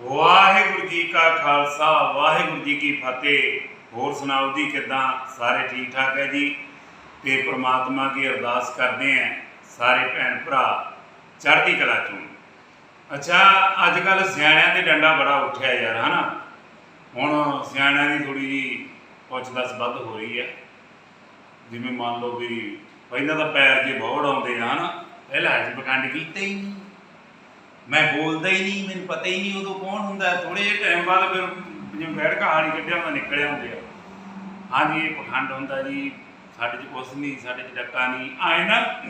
ਵਾਹਿਗੁਰੂ ਜੀ ਕਾ ਖਾਲਸਾ, ਵਾਹਿਗੁਰੂ ਜੀ ਕੀ ਫਤਿਹ। ਹੋਰ ਸੁਣਾਓ ਜੀ, ਕਿਦਾਂ? ਸਾਰੇ ਠੀਕ ਠਾਕ ਹੈ ਜੀ? ਤੇ ਪ੍ਰਮਾਤਮਾ ਕੀ ਅਰਦਾਸ ਕਰਦੇ ਆਂ ਸਾਰੇ ਭੈਣ ਭਰਾ ਚੜ੍ਹਦੀ ਕਲਾ ਚੋਂ ਅੱਛਾ ਅੱਜ ਕੱਲ ਸਿਆਣਿਆਂ ਦੇ ਡੰਡਾ ਬੜਾ ਉੱਠਿਆ ਯਾਰ, ਹਨਾ? ਹੁਣ ਸਿਆਣਿਆਂ ਦੀ ਥੋੜੀ ਜੀ ਪੁੱਛ ਦੱਸ ਵੱਧ ਹੋ ਰਹੀ ਹੈ ਜਿਵੇਂ ਮੰਨ ਲਓ ਵੀ ਪਹਿਲਾਂ ਤਾਂ ਪੈਰ ਜੇ ਬਹੁਤ ਆਉਂਦੇ ਆ, ਹਨਾ? ਪਹਿਲਾਂ ਅੱਜ ਪਖੰਡ ਕੀਤਾ ਹੀ ਨਹੀਂ। ਮੈਂ ਬੋਲਦਾ ਹੀ ਨਹੀਂ, ਮੈਨੂੰ ਪਤਾ ਹੀ ਨਹੀਂ ਉਦੋਂ ਕੌਣ ਹੁੰਦਾ। ਥੋੜੇ ਜਿਹੇ ਟਾਈਮ ਬਾਅਦ ਫਿਰ ਜਿਵੇਂ ਬੈਠ ਕਹਾਣੀ ਕੱਢਿਆ ਹੁੰਦਾ ਨਿਕਲਿਆ ਹੁੰਦੇ ਆ। ਹਾਂਜੀ, ਇਹ ਪਖੰਡ ਹੁੰਦਾ ਜੀ, ਸਾਡੇ 'ਚ ਕੁਛ ਨਹੀਂ, ਸਾਡੇ 'ਚ ਡੱਕਾ ਨਹੀਂ। ਆਏ ਨਾ,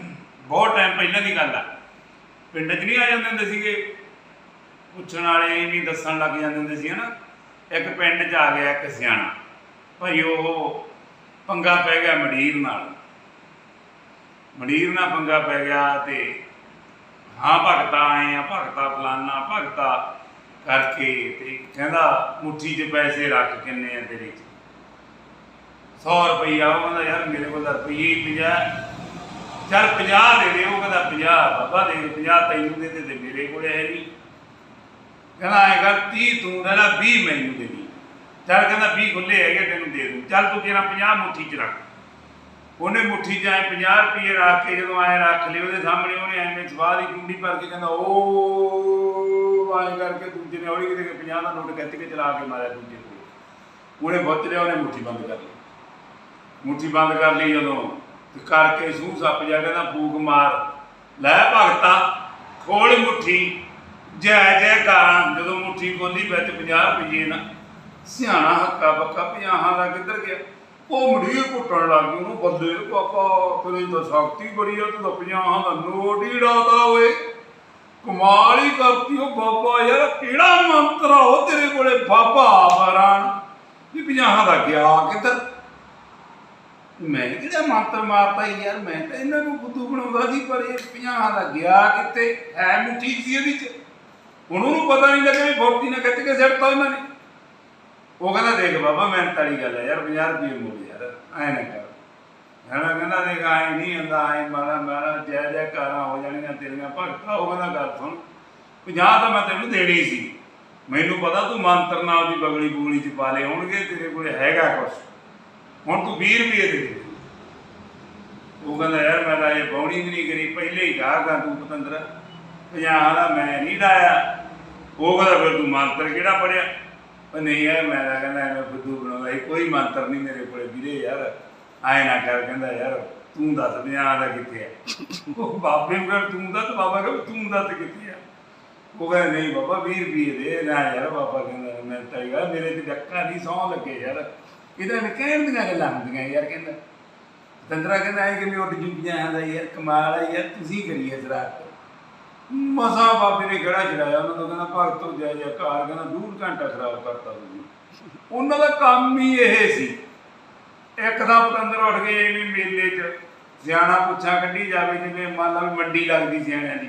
ਬਹੁਤ ਟਾਈਮ ਪਹਿਲਾਂ ਦੀ ਗੱਲ ਆ। ਪਿੰਡ 'ਚ ਨਹੀਂ ਆ ਜਾਂਦੇ ਹੁੰਦੇ ਸੀਗੇ। ਪੁੱਛਣ ਵਾਲੇ ਵੀ ਦੱਸਣ ਲੱਗ ਜਾਂਦੇ ਹੁੰਦੇ ਸੀ, ਹਨਾ। ਇੱਕ ਪਿੰਡ 'ਚ ਆ ਗਿਆ, ਇੱਕ ਸਿਆਣਾ। ਭਾਈ ਉਹ ਪੰਗਾ ਪੈ ਗਿਆ ਮੰਡੀਰ ਨਾਲ। ਮੰਡੀਰ ਨਾਲ ਪੰਗਾ ਪੈ ਗਿਆ ਤੇ ਹਾਂ ਭਗਤਾ ਆਏ ਆ, ਭਗਤਾ ਫਲਾਨਾ ਭਗਤਾ ਕਰਕੇ ਤੇ ਕਹਿੰਦਾ ਮੁੱਠੀ 'ਚ ਪੈਸੇ ਰੱਖ ਕਿੰਨੇ ਆ ਤੇਰੇ 'ਚ? 100 ਰੁਪਈਆ, ਉਹ ਕਹਿੰਦਾ ਯਾਰ ਮੇਰੇ ਕੋਲ ਤਾਂ ਰੁਪਈਏ ਹੀ 50 ਚੱਲ 50 ਦੇ ਦੇ, ਉਹ ਕਹਿੰਦਾ 50 ਬਾਬਾ, ਦੇ 50 ਤੈਨੂੰ ਦੇ ਦੇ ਮੇਰੇ ਕੋਲ ਹੈ ਨਹੀਂ। ਕਹਿੰਦਾ ਐ ਕਰ 30 ਤੂੰ ਲੈ ਲਾ 20 ਮੈਨੂੰ ਦੇ ਦੀ। ਚੱਲ ਕਹਿੰਦਾ 20 ਖੁੱਲੇ ਹੈਗੇ, ਤੈਨੂੰ ਦੇ ਦੂੰ। ਚੱਲ ਤੂੰ ਕਿਹੜਾ 50 ਮੁੱਠੀ 'ਚ ਰੱਖ। ਉਹਨੇ ਮੁੱਠੀ 'ਚ ਐ 50 ਰੁਪਏ ਰੱਖ ਕੇ ਜਦੋਂ ਐ ਰੱਖ ਲਏ, ਉਹਦੇ ਸਾਹਮਣੇ ਉਹਨੇ ਐਵੇਂ ਸਵਾਹ ਦੀ ਕੁੰਡੀ ਭਰ ਕੇ ਕਹਿੰਦਾ, ਓ ਐ ਕਰਕੇ ਦੂਜੇ ਨੇ ਹੌਲੀ ਕਿਤੇ 50 ਦਾ ਨੋਟ ਖਿੱਚ ਕੇ ਚਲਾ ਕੇ ਮਾਰਿਆ ਦੂਜੇ ਕੋਲ। ਉਹਨੇ ਬੁੱਤ ਲਿਆ, ਉਹਨੇ ਮੁੱਠੀ ਬੰਦ ਕਰ ਲਈ। ਮੁੱਠੀ ਬੰਦ ਕਰ ਲਈ ਜਦੋਂ, ਤੇ ਕਰਕੇ ਸੂਹ ਸੱਪ ਜਾ ਕਹਿੰਦਾ, ਫੂਕ ਮਾਰ। ਲੈ ਭਗਤਾ, ਖੋਲ ਮੁੱਠੀ। ਜੈ ਜੈਕਾਰਾਂ, ਜਦੋਂ ਮੁੱਠੀ ਖੋਲੀ ਵਿੱਚ 50 ਰੁਪਏ ਨਾ, ਸਿਆਣਾ ਹੱਕਾ ਬੱਕਾ, ਪੰਜਾਹਾਂ ਦਾ ਕਿੱਧਰ ਗਿਆ? ਉਹ ਮੜੀਏ ਘੁੱਟਣ ਲੱਗ ਗਈ, ਉਹਨੂੰ ਬੱਲੇ ਪਾਪਾ ਤੇਰੀ ਤਾਂ ਸ਼ਕਤੀ ਬੜੀ ਆ, ਤੂੰ ਤਾਂ ਪੰਜਾਹਾਂ ਦਾ ਨੋਟ ਹੀ ਡਾਦਾ ਓਏ। ਕਮਾਲ ਹੀ ਕਰਤੀ ਉਹ ਬਾਬਾ ਯਾਰ, ਕਿਹੜਾ ਮੰਤਰ ਆ ਉਹ ਤੇਰੇ ਕੋਲੇ? ਬਾਬਾ ਫਰਾਨ ਵੀ ਪੰਜਾਹਾਂ ਦਾ ਗਿਆ ਕਿੱਧਰ? ਮੈਂ ਕਿਹੜਾ ਮੰਤਰ ਮਾਰਤਾ ਸੀ ਯਾਰ, ਮੈਂ ਤਾਂ ਇਹਨਾਂ ਨੂੰ ਬੁੱਧੂ ਬਣਾਉਂਦਾ ਸੀ, ਪਰ ਇਹ ਪੰਜਾਹਾਂ ਦਾ ਗਿਆ ਕਿੱਥੇ? ਹੈ ਮੁੱਠੀ ਸੀ ਇਹਦੀ ਚ। ਹੁਣ ਉਹਨੂੰ ਪਤਾ ਨਹੀਂ ਲੱਗਿਆ ਵੀ ਫੋਰਤੀ ਨੇ ਖਿੱਚ ਕੇ ਸਿੱਟਤਾ ਇਹਨਾਂ ਨੇ। ਉਹ ਕਹਿੰਦਾ ਦੇਖ ਬਾਬਾ, ਮਿਹਨਤ ਵਾਲੀ ਗੱਲ ਹੈ ਯਾਰ 50 ਰੁਪਏ ਮੋੜ ਯਾਰ, ਐ ਨਾ ਕਰ। ਹਣਾ ਕਹਿੰਦਾ ਦੇਖ ਐ ਨਹੀਂ ਹੁੰਦਾ ਐ ਮਾਰਾ ਮਾਰਾ ਜੈ ਜੈ ਕਾਰਾਂ ਹੋ ਜਾਣੀਆਂ ਤੇਰੀਆਂ, ਭਗਤਾ ਉਹ ਕਹਿੰਦਾ ਗੱਲ ਸੁਣ। 50 ਤਾਂ ਮੈਂ ਤੈਨੂੰ ਦੇਣੀ ਸੀ। ਮੈਨੂੰ ਪਤਾ ਤੂੰ ਮੰਤਰ ਨਾਲ ਦੀ ਬਗਲੀ ਬੁਗਲੀ ਚ ਪਾ ਲਏ ਹੋਣਗੇ, ਤੇਰੇ ਕੋਲ ਹੈਗਾ ਕੁਛ। ਹੁਣ ਤੂੰ 20 ਰੁਪਏ ਦੇ ਦੇ। ਉਹ ਕਹਿੰਦਾ, ਯਾਰ, ਮੈਂ ਤਾਂ ਇਹ ਬੌਣੀ ਵੀ ਨਹੀਂ ਕਰੀ, ਪਹਿਲੇ ਹੀ ਗਾਗਾ ਤੂੰ ਪਤੰਦਰ 50 ਦਾ ਮੈਂ ਨਹੀਂ ਡਾਇਆ ਉਹ ਕਹਿੰਦਾ, ਫਿਰ ਤੂੰ ਮੰਤਰ ਕਿਹੜਾ ਪੜਿਆ ਉਹ ਨਹੀਂ ਯਾਰ ਮੈਂ ਤਾਂ ਕਹਿੰਦਾ ਐਵੇਂ ਬੁੱਧੂ ਬਣਾਉਂਦਾ ਸੀ। ਕੋਈ ਮੰਤਰ ਨਹੀਂ ਮੇਰੇ ਕੋਲੇ ਵੀਰੇ ਯਾਰ। ਆਏ ਨਾ ਕਰ ਕਹਿੰਦਾ ਯਾਰ, ਤੂੰ ਦੱਸ 50 ਦਾ ਕਿੱਥੇ ਹੈ ਉਹ ਬਾਬੇ ਨੂੰ ਤੂੰ ਦੱਸ, ਬਾਬਾ ਕਹਿੰਦਾ, ਤੂੰ ਦੱਸ ਕਿੱਥੇ ਹੈ ਉਹ ਕਹਿੰਦਾ, ਨਹੀਂ ਬਾਬਾ 20 ਰੁਪਏ ਦੇ। ਨਾ ਯਾਰ ਬਾਬਾ ਕਹਿੰਦਾ, ਮੈਂ ਤਾਂ ਮੇਰੇ ਤੇ ਡੱਕਾ ਨਹੀਂ ਸੌਂ ਲੱਗੇ ਯਾਰ। ਇਹਦਾ ਨੇ ਕਹਿਣ ਦੀਆਂ ਗੱਲਾਂ ਹੁੰਦੀਆਂ ਯਾਰ ਕਹਿੰਦਾ। ਤੰਦਰਾ ਕਹਿੰਦਾ ਹੈ ਕਿ ਮੈਂ ਉੱਡ ਜੁਗੀਆਂ ਆਂਦਾ ਯਾਰ, ਕਮਾਲ ਆ ਯਾਰ, ਤੁਸੀਂ ਕਰੀਏ ਜ਼ਰਾ ਮਸਾ ਬਾਬੇ ਨੇ ਕਿਹੜਾ ਚੜਾਇਆ ਉਹਨਾਂ ਤੋਂ ਕਹਿੰਦਾ ਭਗਤੋ ਜੈ ਜੈਕਾਰ ਕਹਿੰਦਾ ਡੂਢ ਘੰਟਾ ਖਰਾਬ ਕਰਤਾ ਤੁਸੀਂ। ਉਹਨਾਂ ਦਾ ਕੰਮ ਹੀ ਇਹ ਸੀ, ਇੱਕ ਦਾ ਪਤੰਦਰ ਉੱਠ ਗਏ ਐਵੇਂ ਮੇਲੇ 'ਚ ਸਿਆਣਾ ਪੁੱਛਾਂ ਕੱਢੀ ਜਾਵੇ, ਜਿਵੇਂ ਮੰਨ ਲਾ ਵੀ ਮੰਡੀ ਲੱਗਦੀ ਸਿਆਣਿਆਂ ਦੀ।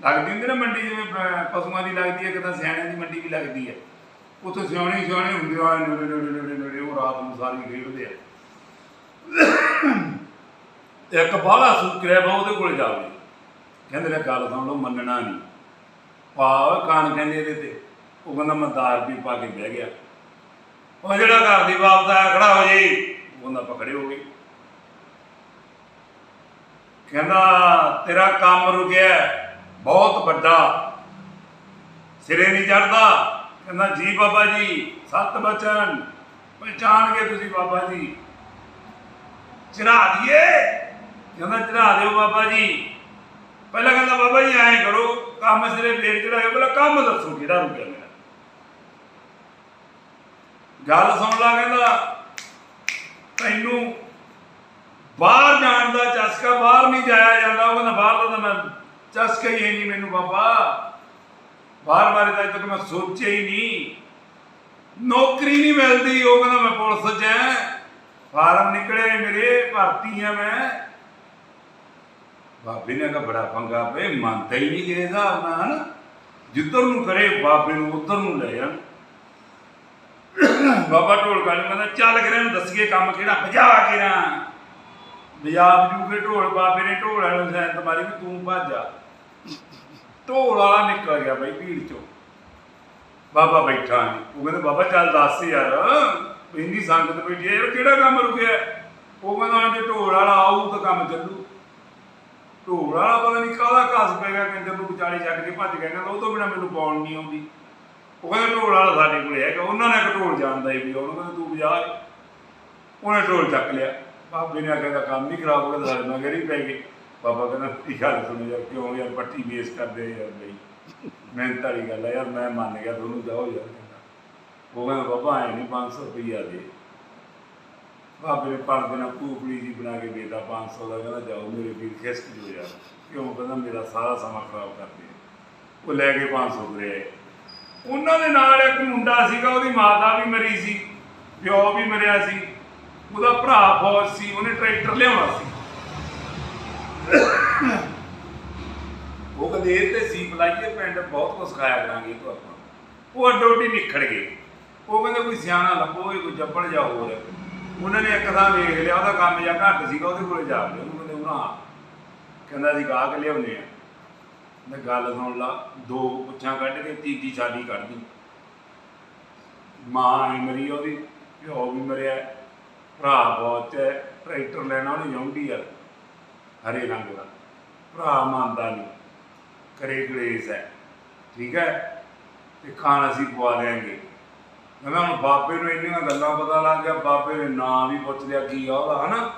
ਲੱਗਦੀ ਹੁੰਦੀ ਨਾ ਮੰਡੀ, ਜਿਵੇਂ ਪਸ਼ੂਆਂ ਦੀ ਲੱਗਦੀ ਹੈ ਕਿਦਾਂ ਸਿਆਣਿਆਂ ਦੀ ਮੰਡੀ ਵੀ ਲੱਗਦੀ ਹੈ। ਉੱਥੇ ਸਿਆਣੇ ਸਿਆਣੇ ਹੁੰਦੇ ਆ ਨੇੜੇ ਨੇੜੇ ਨੇੜੇ ਨੇੜੇ ਉਹ ਰਾਤ ਨੂੰ ਸਾਰੀ ਖੇਡਦੇ ਆ। ਇੱਕ ਬਾਹਲਾ ਸੁਕਰਿਆ ਬਾ ਉਹਦੇ ਕੋਲ ਜਾਵੇ। ਕਹਿੰਦੇ ਨੇ ਗੱਲ ਸੁਣ ਲਓ, ਮੰਨਣਾ ਨਹੀਂ। ਭਾਵ ਕਾਨ ਕਹਿੰਦੇ ਇਹਦੇ ਤੇ। ਉਹ ਕਹਿੰਦਾ ਮੈਂ ਦਾਰ ਵੀ ਪਾ ਕੇ ਬਹਿ ਗਿਆ। ਉਹ ਜਿਹੜਾ ਘਰ ਦੀ ਬਾਪ ਦਾ ਖੜਾ ਹੋ ਜੀ। ਉਹ ਪਕੜੇ ਹੋ ਗਏ ਕਹਿੰਦਾ, ਤੇਰਾ ਕੰਮ ਰੁਕਿਆ ਬਹੁਤ ਵੱਡਾ। ਸਿਰੇ ਨਹੀਂ ਚੜਦਾ। ਕਹਿੰਦਾ, ਜੀ ਬਾਬਾ ਜੀ, ਸਤ ਬਚਨ। ਪਹਿਚਾਣ ਕੇ ਤੁਸੀਂ ਬਾਬਾ ਜੀ। ਚੜਾ ਦਈਏ। ਕਹਿੰਦਾ ਚੜਾ ਦਿਓ ਬਾਬਾ ਜੀ। ਪਹਿਲਾਂ ਕਹਿੰਦਾ, ਬਾਬਾ ਜੀ ਐਂ ਕਰੋ, ਕੰਮ ਸਿਰੇ ਫੇਰ ਚੜਾਇਓ, ਪਹਿਲਾਂ ਕੰਮ ਦੱਸੋ ਕਿਹੜਾ ਰੁਕਿਆ ਮੇਰਾ। ਗੱਲ ਸੁਣ ਲਾ ਕਹਿੰਦਾ, ਤੈਨੂੰ ਬਾਹਰ ਜਾਣ ਦਾ ਚਸਕਾ ਬਾਹਰ ਨਹੀਂ ਜਾਇਆ ਜਾਂਦਾ। ਉਹ ਕਹਿੰਦਾ, ਬਾਹਰ ਦਾ ਤਾਂ ਮੈਂ ਚਸਕਾ ਹੀ ਹੈ ਨਹੀਂ ਮੈਨੂੰ, ਬਾਬਾ। ਬਾਹਰ ਬਾਰੇ ਤਾਂ ਤੱਕ ਮੈਂ ਸੋਚਿਆ ਹੀ ਨਹੀਂ। ਨੌਕਰੀ ਨਹੀਂ ਮਿਲਦੀ, ਉਹ ਕਹਿੰਦਾ, ਮੈਂ ਪੁਲਿਸ 'ਚ ਐ ਫਾਰਮ ਨਿਕਲੇ ਮੇਰੇ, ਭਰਤੀ ਆ ਮੈਂ। ਬਾਬੇ ਨੇ ਕਹਾ ਬੜਾ ਪੰਗਾ ਪਏ ਮੰਨਦਾ ਹੀ ਨਹੀਂ ਕਿਸੇ ਹਿਸਾਬ ਨਾਲ, ਹਨਾ? ਜਿੱਧਰ ਨੂੰ ਕਰੇ, ਬਾਬੇ ਨੂੰ ਉਧਰ ਨੂੰ ਲੈ ਜਾਣ। ਬਾਬਾ ਢੋਲਕਾ ਨੂੰ ਕਹਿੰਦਾ, ਚੱਲ ਕਰੇ ਨੂੰ ਦੱਸੀਏ ਕੰਮ ਕਿਹੜਾ, ਭਜਾ ਕੇ ਨਾ। ਪੰਜਾਬ ਜੂ ਢੋਲ, ਬਾਬੇ ਨੇ ਢੋਲ ਵਾਲੇ ਨੂੰ ਸੈਂਤ ਮਾਰੀ ਵੀ ਤੂੰ ਭੱਜ ਜਾ ਢੋਲ ਵਾਲਾ ਨਿਕਲ ਗਿਆ ਬਈ ਭੀੜ ਚੋਂ। ਬਾਬਾ ਬੈਠਾ ਉਹ ਕਹਿੰਦਾ, ਬਾਬਾ ਚੱਲ ਦੱਸ ਯਾਰ, ਇੰਨੀ ਸੰਗਤ ਬੈਠੀ ਹੈ ਯਾਰ ਕਿਹੜਾ ਕੰਮ ਰੁਕਿਆ ਉਹ ਕਹਿੰਦਾ ਜੇ ਢੋਲ ਵਾਲਾ ਆਊ ਤਾਂ ਕੰਮ ਚੱਲੂ। ਢੋਲ ਵਾਲਾ ਪਤਾ ਨਹੀਂ ਕਾਹਦਾ ਘਾਸ ਪੈ ਗਿਆ ਕਹਿੰਦੇ ਨੂੰ ਵਿਚਾਲੇ ਛੱਡ ਕੇ ਭੱਜ ਗਿਆ, ਕਹਿੰਦਾ ਉਹ ਤੋਂ ਬਿਨਾ ਮੈਨੂੰ ਪਾਉਣ ਨਹੀਂ ਆਉਂਦੀ। ਉਹ ਕਹਿੰਦਾ ਢੋਲ ਵਾਲਾ ਸਾਡੇ ਕੋਲੇ ਹੈਗਾ, ਉਹਨਾਂ ਨੇ ਇੱਕ ਢੋਲ ਜਾਣਦਾ ਹੀ ਵੀ ਉਹਨੂੰ ਕਹਿੰਦਾ ਤੂੰ ਬਜਾ ਉਹਨੇ ਢੋਲ ਚੱਕ ਲਿਆ। ਬਾਬੇ ਨੇ ਆਖਿਆ ਕੰਮ ਨਹੀਂ ਖਰਾਬ ਹੋ ਗਿਆ, ਸਾਡੇ ਨਾਲ ਗਰੀ ਪੈ ਗਏ। ਬਾਬਾ ਕਹਿੰਦਾ ਕੀ ਗੱਲ ਸੁਣੋ ਯਾਰ, ਕਿਉਂ ਯਾਰ ਪੱਟੀ ਵੇਸ ਕਰਦੇ ਯਾਰ ਬਈ। ਮਿਹਨਤ ਵਾਲੀ ਗੱਲ ਆ ਯਾਰ, ਮੈਂ ਮੰਨ ਗਿਆ ਤੁਹਾਨੂੰ ਜਾਓ ਯਾਰ ਉਹ ਕਹਿੰਦਾ, ਬਾਬਾ, ਐ ਨਹੀਂ 500 ਰੁਪਈਆ ਦੇ। ਬਾਬੇ ਨੇ ਪਰ ਦੇਣਾ ਪੂਪੜੀ ਜੀ ਬਣਾ ਕੇ ਦੇਦਾ 500 ਦਾ ਕਹਿੰਦਾ, ਜਾਓ ਮੇਰੇ ਵੀਰ, ਖਿਸਕ ਜੋ ਯਾਰ ਕਿਉਂ? ਕਹਿੰਦਾ, ਮੇਰਾ ਸਾਰਾ ਸਮਾਂ ਖਰਾਬ ਕਰਦੇ ਉਹ ਲੈ ਕੇ 500 ਦੇ ਉਹਨਾਂ ਦੇ ਨਾਲ ਇੱਕ ਮੁੰਡਾ ਸੀਗਾ, ਉਹਦੀ ਮਾਤਾ ਵੀ ਮਰੀ ਸੀ, ਪਿਓ ਵੀ ਮਰਿਆ ਸੀ। ਉਹਦਾ ਭਰਾ ਫੌਜ ਸੀ, ਉਹਨੇ ਟਰੈਕਟਰ ਲਿਆਉਣਾ ਸੀ। ਉਹ ਕਹਿੰਦੇ, ਇਹ ਤੇ ਸੀਪ ਲਾਈਏ, ਪਿੰਡ ਬਹੁਤ ਕੁਛ ਖਾਇਆ ਕਰਾਂਗੇ ਤੋਂ ਆਪਾਂ। ਉਹ ਅੱਡੋ ਅੱਡੀ ਨਿਖੜ ਗਏ। ਉਹ ਕਹਿੰਦੇ, ਕੋਈ ਸਿਆਣਾ ਲੱਭੋ, ਕੋਈ ਜੱਬੜ ਜਾ ਹੋਰ ਉਹਨਾਂ ਨੇ ਇੱਕ ਥਾਂ ਵੇਖ ਲਿਆ, ਉਹਦਾ ਕੰਮ ਜਾਂ ਘੱਟ ਸੀਗਾ, ਉਹਦੇ ਕੋਲੇ ਜਾ ਕੇ ਉਹਨੂੰ ਕਹਿੰਦੇ ਉਹਨਾਂ ਕਹਿੰਦਾ ਸੀ ਗਾਹਕ ਲਿਆਉਨੇ ਆ ਮੈਂ ਗੱਲ ਸੁਣ ਲਾ, ਦੋ ਪੁੱਛਾਂ ਕੱਢ ਕੇ, ਤੀਜੀ ਸਾਡੀ ਕੱਢਦੀ ਮਾਂ ਵੀ ਮਰੀ ਉਹਦੀ, ਪਿਓ ਵੀ ਮਰਿਆ, ਭਰਾ ਬਹੁਤ ਹੈ, ਟਰੈਕਟਰ ਲੈਣਾ ਉਹਨੇ ਜੌਂਡੀ ਆ, ਹਰੇ ਰੰਗ ਦਾ। ਭਰਾ ਮੰਨਦਾ ਨਹੀਂ ਕਰੇ ਗਲੇਸ ਹੈ, ਠੀਕ ਹੈ? ਤੇ ਖਾਣ ਅਸੀਂ ਪਵਾ ਲੈਾਂਗੇ ਕਹਿੰਦਾ ਹੁਣ ਬਾਬੇ ਨੂੰ ਇੰਨੀਆਂ ਗੱਲਾਂ ਪਤਾ ਲੱਗ ਗਿਆ, ਬਾਬੇ ਨੇ ਨਾਂ ਵੀ ਪੁੱਛ ਲਿਆ ਕੀ ਆ ਉਹਦਾ, ਹਨਾ?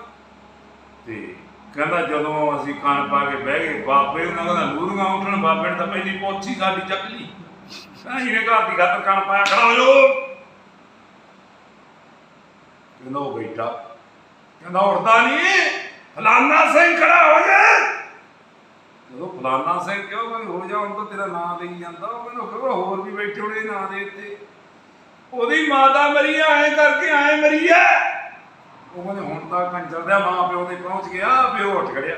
ਤੇ ਕਹਿੰਦਾ ਜਦੋਂ ਅਸੀਂ ਖਾਣ ਪਾ ਕੇ ਬਹਿ ਗਏ, ਬਾਬੇ ਉਹਨਾਂ ਕਹਿੰਦਾ ਨੂਰੀਆਂ ਉੱਠਣ, ਬਾਬੇ ਨੇ ਤਾਂ ਪਹਿਲੀ ਪੋਛੀ ਸਾਡੀ ਚੱਕ ਲਈ। ਕਹਿੰਦਾ ਇਹਨੇ ਘਰ ਦੀ ਖਾਤਰ ਖਾਣ ਪਾਇਆ, ਖੜਾ ਹੋ ਜਾਓ। ਕਹਿੰਦਾ ਉਹ ਬੈਠਾ। ਕਹਿੰਦਾ ਉੱਠਦਾ ਨਹੀਂ, ਫਲਾਨਾ ਸਿੰਘ ਖੜਾ ਹੋ ਜਾ। ਜਦੋਂ ਫਲਾਨਾ ਸਿੰਘ ਕਿਉਂ ਕਹਿੰਦੇ ਹੋ ਜਾ, ਹੁਣ ਤਾਂ ਤੇਰਾ ਨਾਂ ਲਈ ਜਾਂਦਾ। ਉਹ ਮੈਨੂੰ ਖਬਰ ਹੋਰ ਵੀ ਬੈਠੇ ਹੋਣੇ, ਨਾਂ ਦੇ ਉੱਤੇ ਉਹਦੀ ਮਾਤਾ ਮਰੀ ਐ ਕਰਕੇ ਐ ਮਰੀ ਆ। ਉਹ ਕਹਿੰਦੇ ਹੁਣ ਤਾਂ ਕੰਜਰ ਦਾ ਮਾਂ ਪਿਓ ਤੇ ਪਹੁੰਚ ਗਿਆ ਪਿਓ ਉੱਠ ਖੜਿਆ।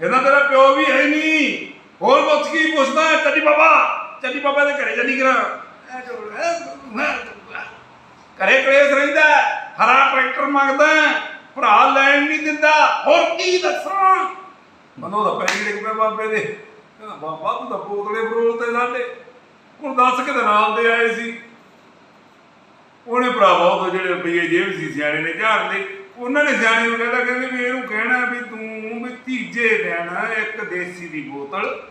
ਕਹਿੰਦਾ ਤੇਰਾ ਪਿਓ ਵੀ ਹੈ ਨਹੀਂ ਹੋਰ ਪੁੱਛ ਕੀ ਪੁੱਛਦਾ? ਹੈ? ਚੱਲੀ ਬਾਬਾ ਚੱਲੀ ਬਾਬਾ ਦੇ ਘਰੇ ਚੱਲੀ ਕਰਾਂ। ਐ ਐ ਘਰੇ ਕਲੇਸ਼ ਰਹਿੰਦਾ ਹਰਾ ਟਰੈਕਟਰ ਮੰਗਦਾ ਭਰਾ ਲੈਣ ਨਹੀਂ ਦਿੰਦਾ। ਹੋਰ ਕੀ ਦੱਸਾਂ? ਮਨੋ ਦਾ ਪੈਰੀ ਡਿੱਗ ਪਿਆ ਬਾਬੇ ਦੇ। ਕਹਿੰਦਾ ਬਾਬਾ ਤੂੰ ਤਾਂ ਬੋਤਲੇ ਬਰੋਲ ਤੇ ਸਾਡੇ ਹੁਣ ਦੱਸ ਕਿਤੇ ਨਾਲ ਦੇ ਆਏ ਸੀ। ਉਹਨੇ ਭਰਾਵਾ ਉਹ ਜਿਹੜੇ ਰੁਪਈਏ ਜੇਬ ਸੀ, ਸਿਆਣੇ ਨੇ ਝਾੜ ਲਏ। ਉਹਨਾਂ ਨੇ ਸਿਆਣੇ ਨੂੰ ਕਹਿੰਦਾ ਕਹਿੰਦੇ ਵੀ ਇਹਨੂੰ ਕਹਿਣਾ ਵੀ ਤੂੰ ਵੀ ਤੀਜੇ ਦਿਨ ਇੱਕ ਦੇਸੀ ਦੀ ਬੋਤਲ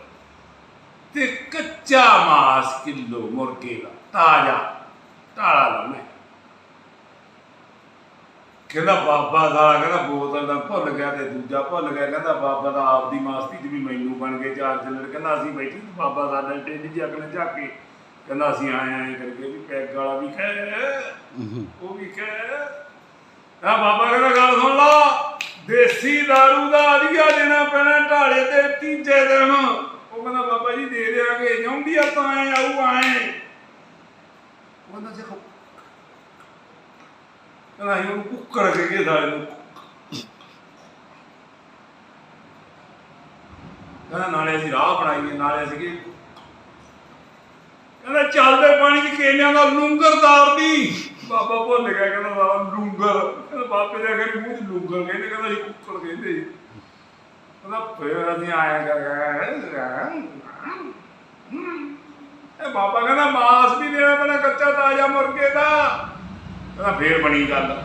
ਤੇ ਕੱਚਾ ਮਾਸ ਕਿਲੋ ਮੁਰਗੇ ਦਾ, ਤਾਜ਼ਾ ਢਾਲਾ ਲਾਉਣਾ। ਕਹਿੰਦਾ ਬਾਬਾ ਸਾਲਾ ਕਹਿੰਦਾ ਬੋਤਲ ਦਾ ਭੁੱਲ ਗਿਆ ਤੇ ਦੂਜਾ ਭੁੱਲ ਗਿਆ ਕਹਿੰਦਾ ਬਾਬਾ ਦਾ ਆਪਦੀ ਮਾਸਤੀ ਚ ਵੀ ਮੈਨੂੰ ਬਣ ਗਏ ਚਾਰ ਚਿੱਲੜ ਕਹਿੰਦਾ ਅਸੀਂ ਬੈਠੇ ਸੀ ਬਾਬਾ ਸਾਡਾ ਟੇਢੀ ਜਿਹੀ ਅਗਲੇ ਝਾਕੇ ਕਹਿੰਦਾ ਅਸੀਂ ਆਏ ਆਏ ਕਰਕੇ ਵੀ ਪੈਗ ਵਾਲਾ ਵੀ ਖੈ ਉਹ ਵੀ ਖੈ। ਆ ਬਾਬਾ ਕਹਿੰਦਾ ਗੱਲ ਸੁਣ ਲਾ ਦੇਸੀ दारू ਦਾ ਅਧਿਆ ਦੇਣਾ ਪੈਣਾ ਢਾਲੇ ਤੇ ਤੀਜੇ ਦਿਨ। ਉਹ ਕਹਿੰਦਾ ਬਾਬਾ ਜੀ ਦੇ ਦੇਾਂਗੇ ਜੌਂਡੀਆ ਤਾਂ ਆਏ ਆਊ ਆਏ। ਉਹ ਕਹਿੰਦਾ ਦੇਖੋ ਕਹਿੰਦਾ ਅਸੀਂ ਉਹਨੂੰ ਕੁੱਕੜ ਕੇ ਕੇ ਸਾਲੇ ਨੂੰ ਕਹਿੰਦਾ, ਨਾਲੇ ਅਸੀਂ ਰਾਹ ਬਣਾਈਏ ਨਾਲੇ ਅਸੀਂ ਕੀ ਕਹਿੰਦਾ, ਚੱਲਦੇ ਪਾਣੀ 'ਚ ਕੇਲਿਆਂ ਦਾ ਲੂੰਗਰਦਾਰ ਦੀ ਬਾਬਾ ਭੁੱਲ ਗਿਆ, ਕਹਿੰਦਾ ਬਾਬਾ ਲੂੰਗਰ। ਕਹਿੰਦਾ ਬਾਪੇ ਦੇ ਅਗਰ ਮੂੰਹ ਲੂੰਗਰ ਕਹਿੰਦੇ, ਕਹਿੰਦਾ, ਅਸੀਂ ਕੁੱਕੜ ਕਹਿੰਦੇ। ਕਹਿੰਦਾ, ਫੇਰ ਅਸੀਂ ਆਇਆ ਕਰ ਇਹ ਬਾਬਾ ਕਹਿੰਦਾ, ਮਾਸ ਵੀ ਦੇਣਾ ਪੈਣਾ, ਕੱਚਾ ਤਾਜ਼ਾ ਮੁਰਗੇ ਦਾ। ਕਹਿੰਦਾ ਫੇਰ ਬਣੀ ਗੱਲ।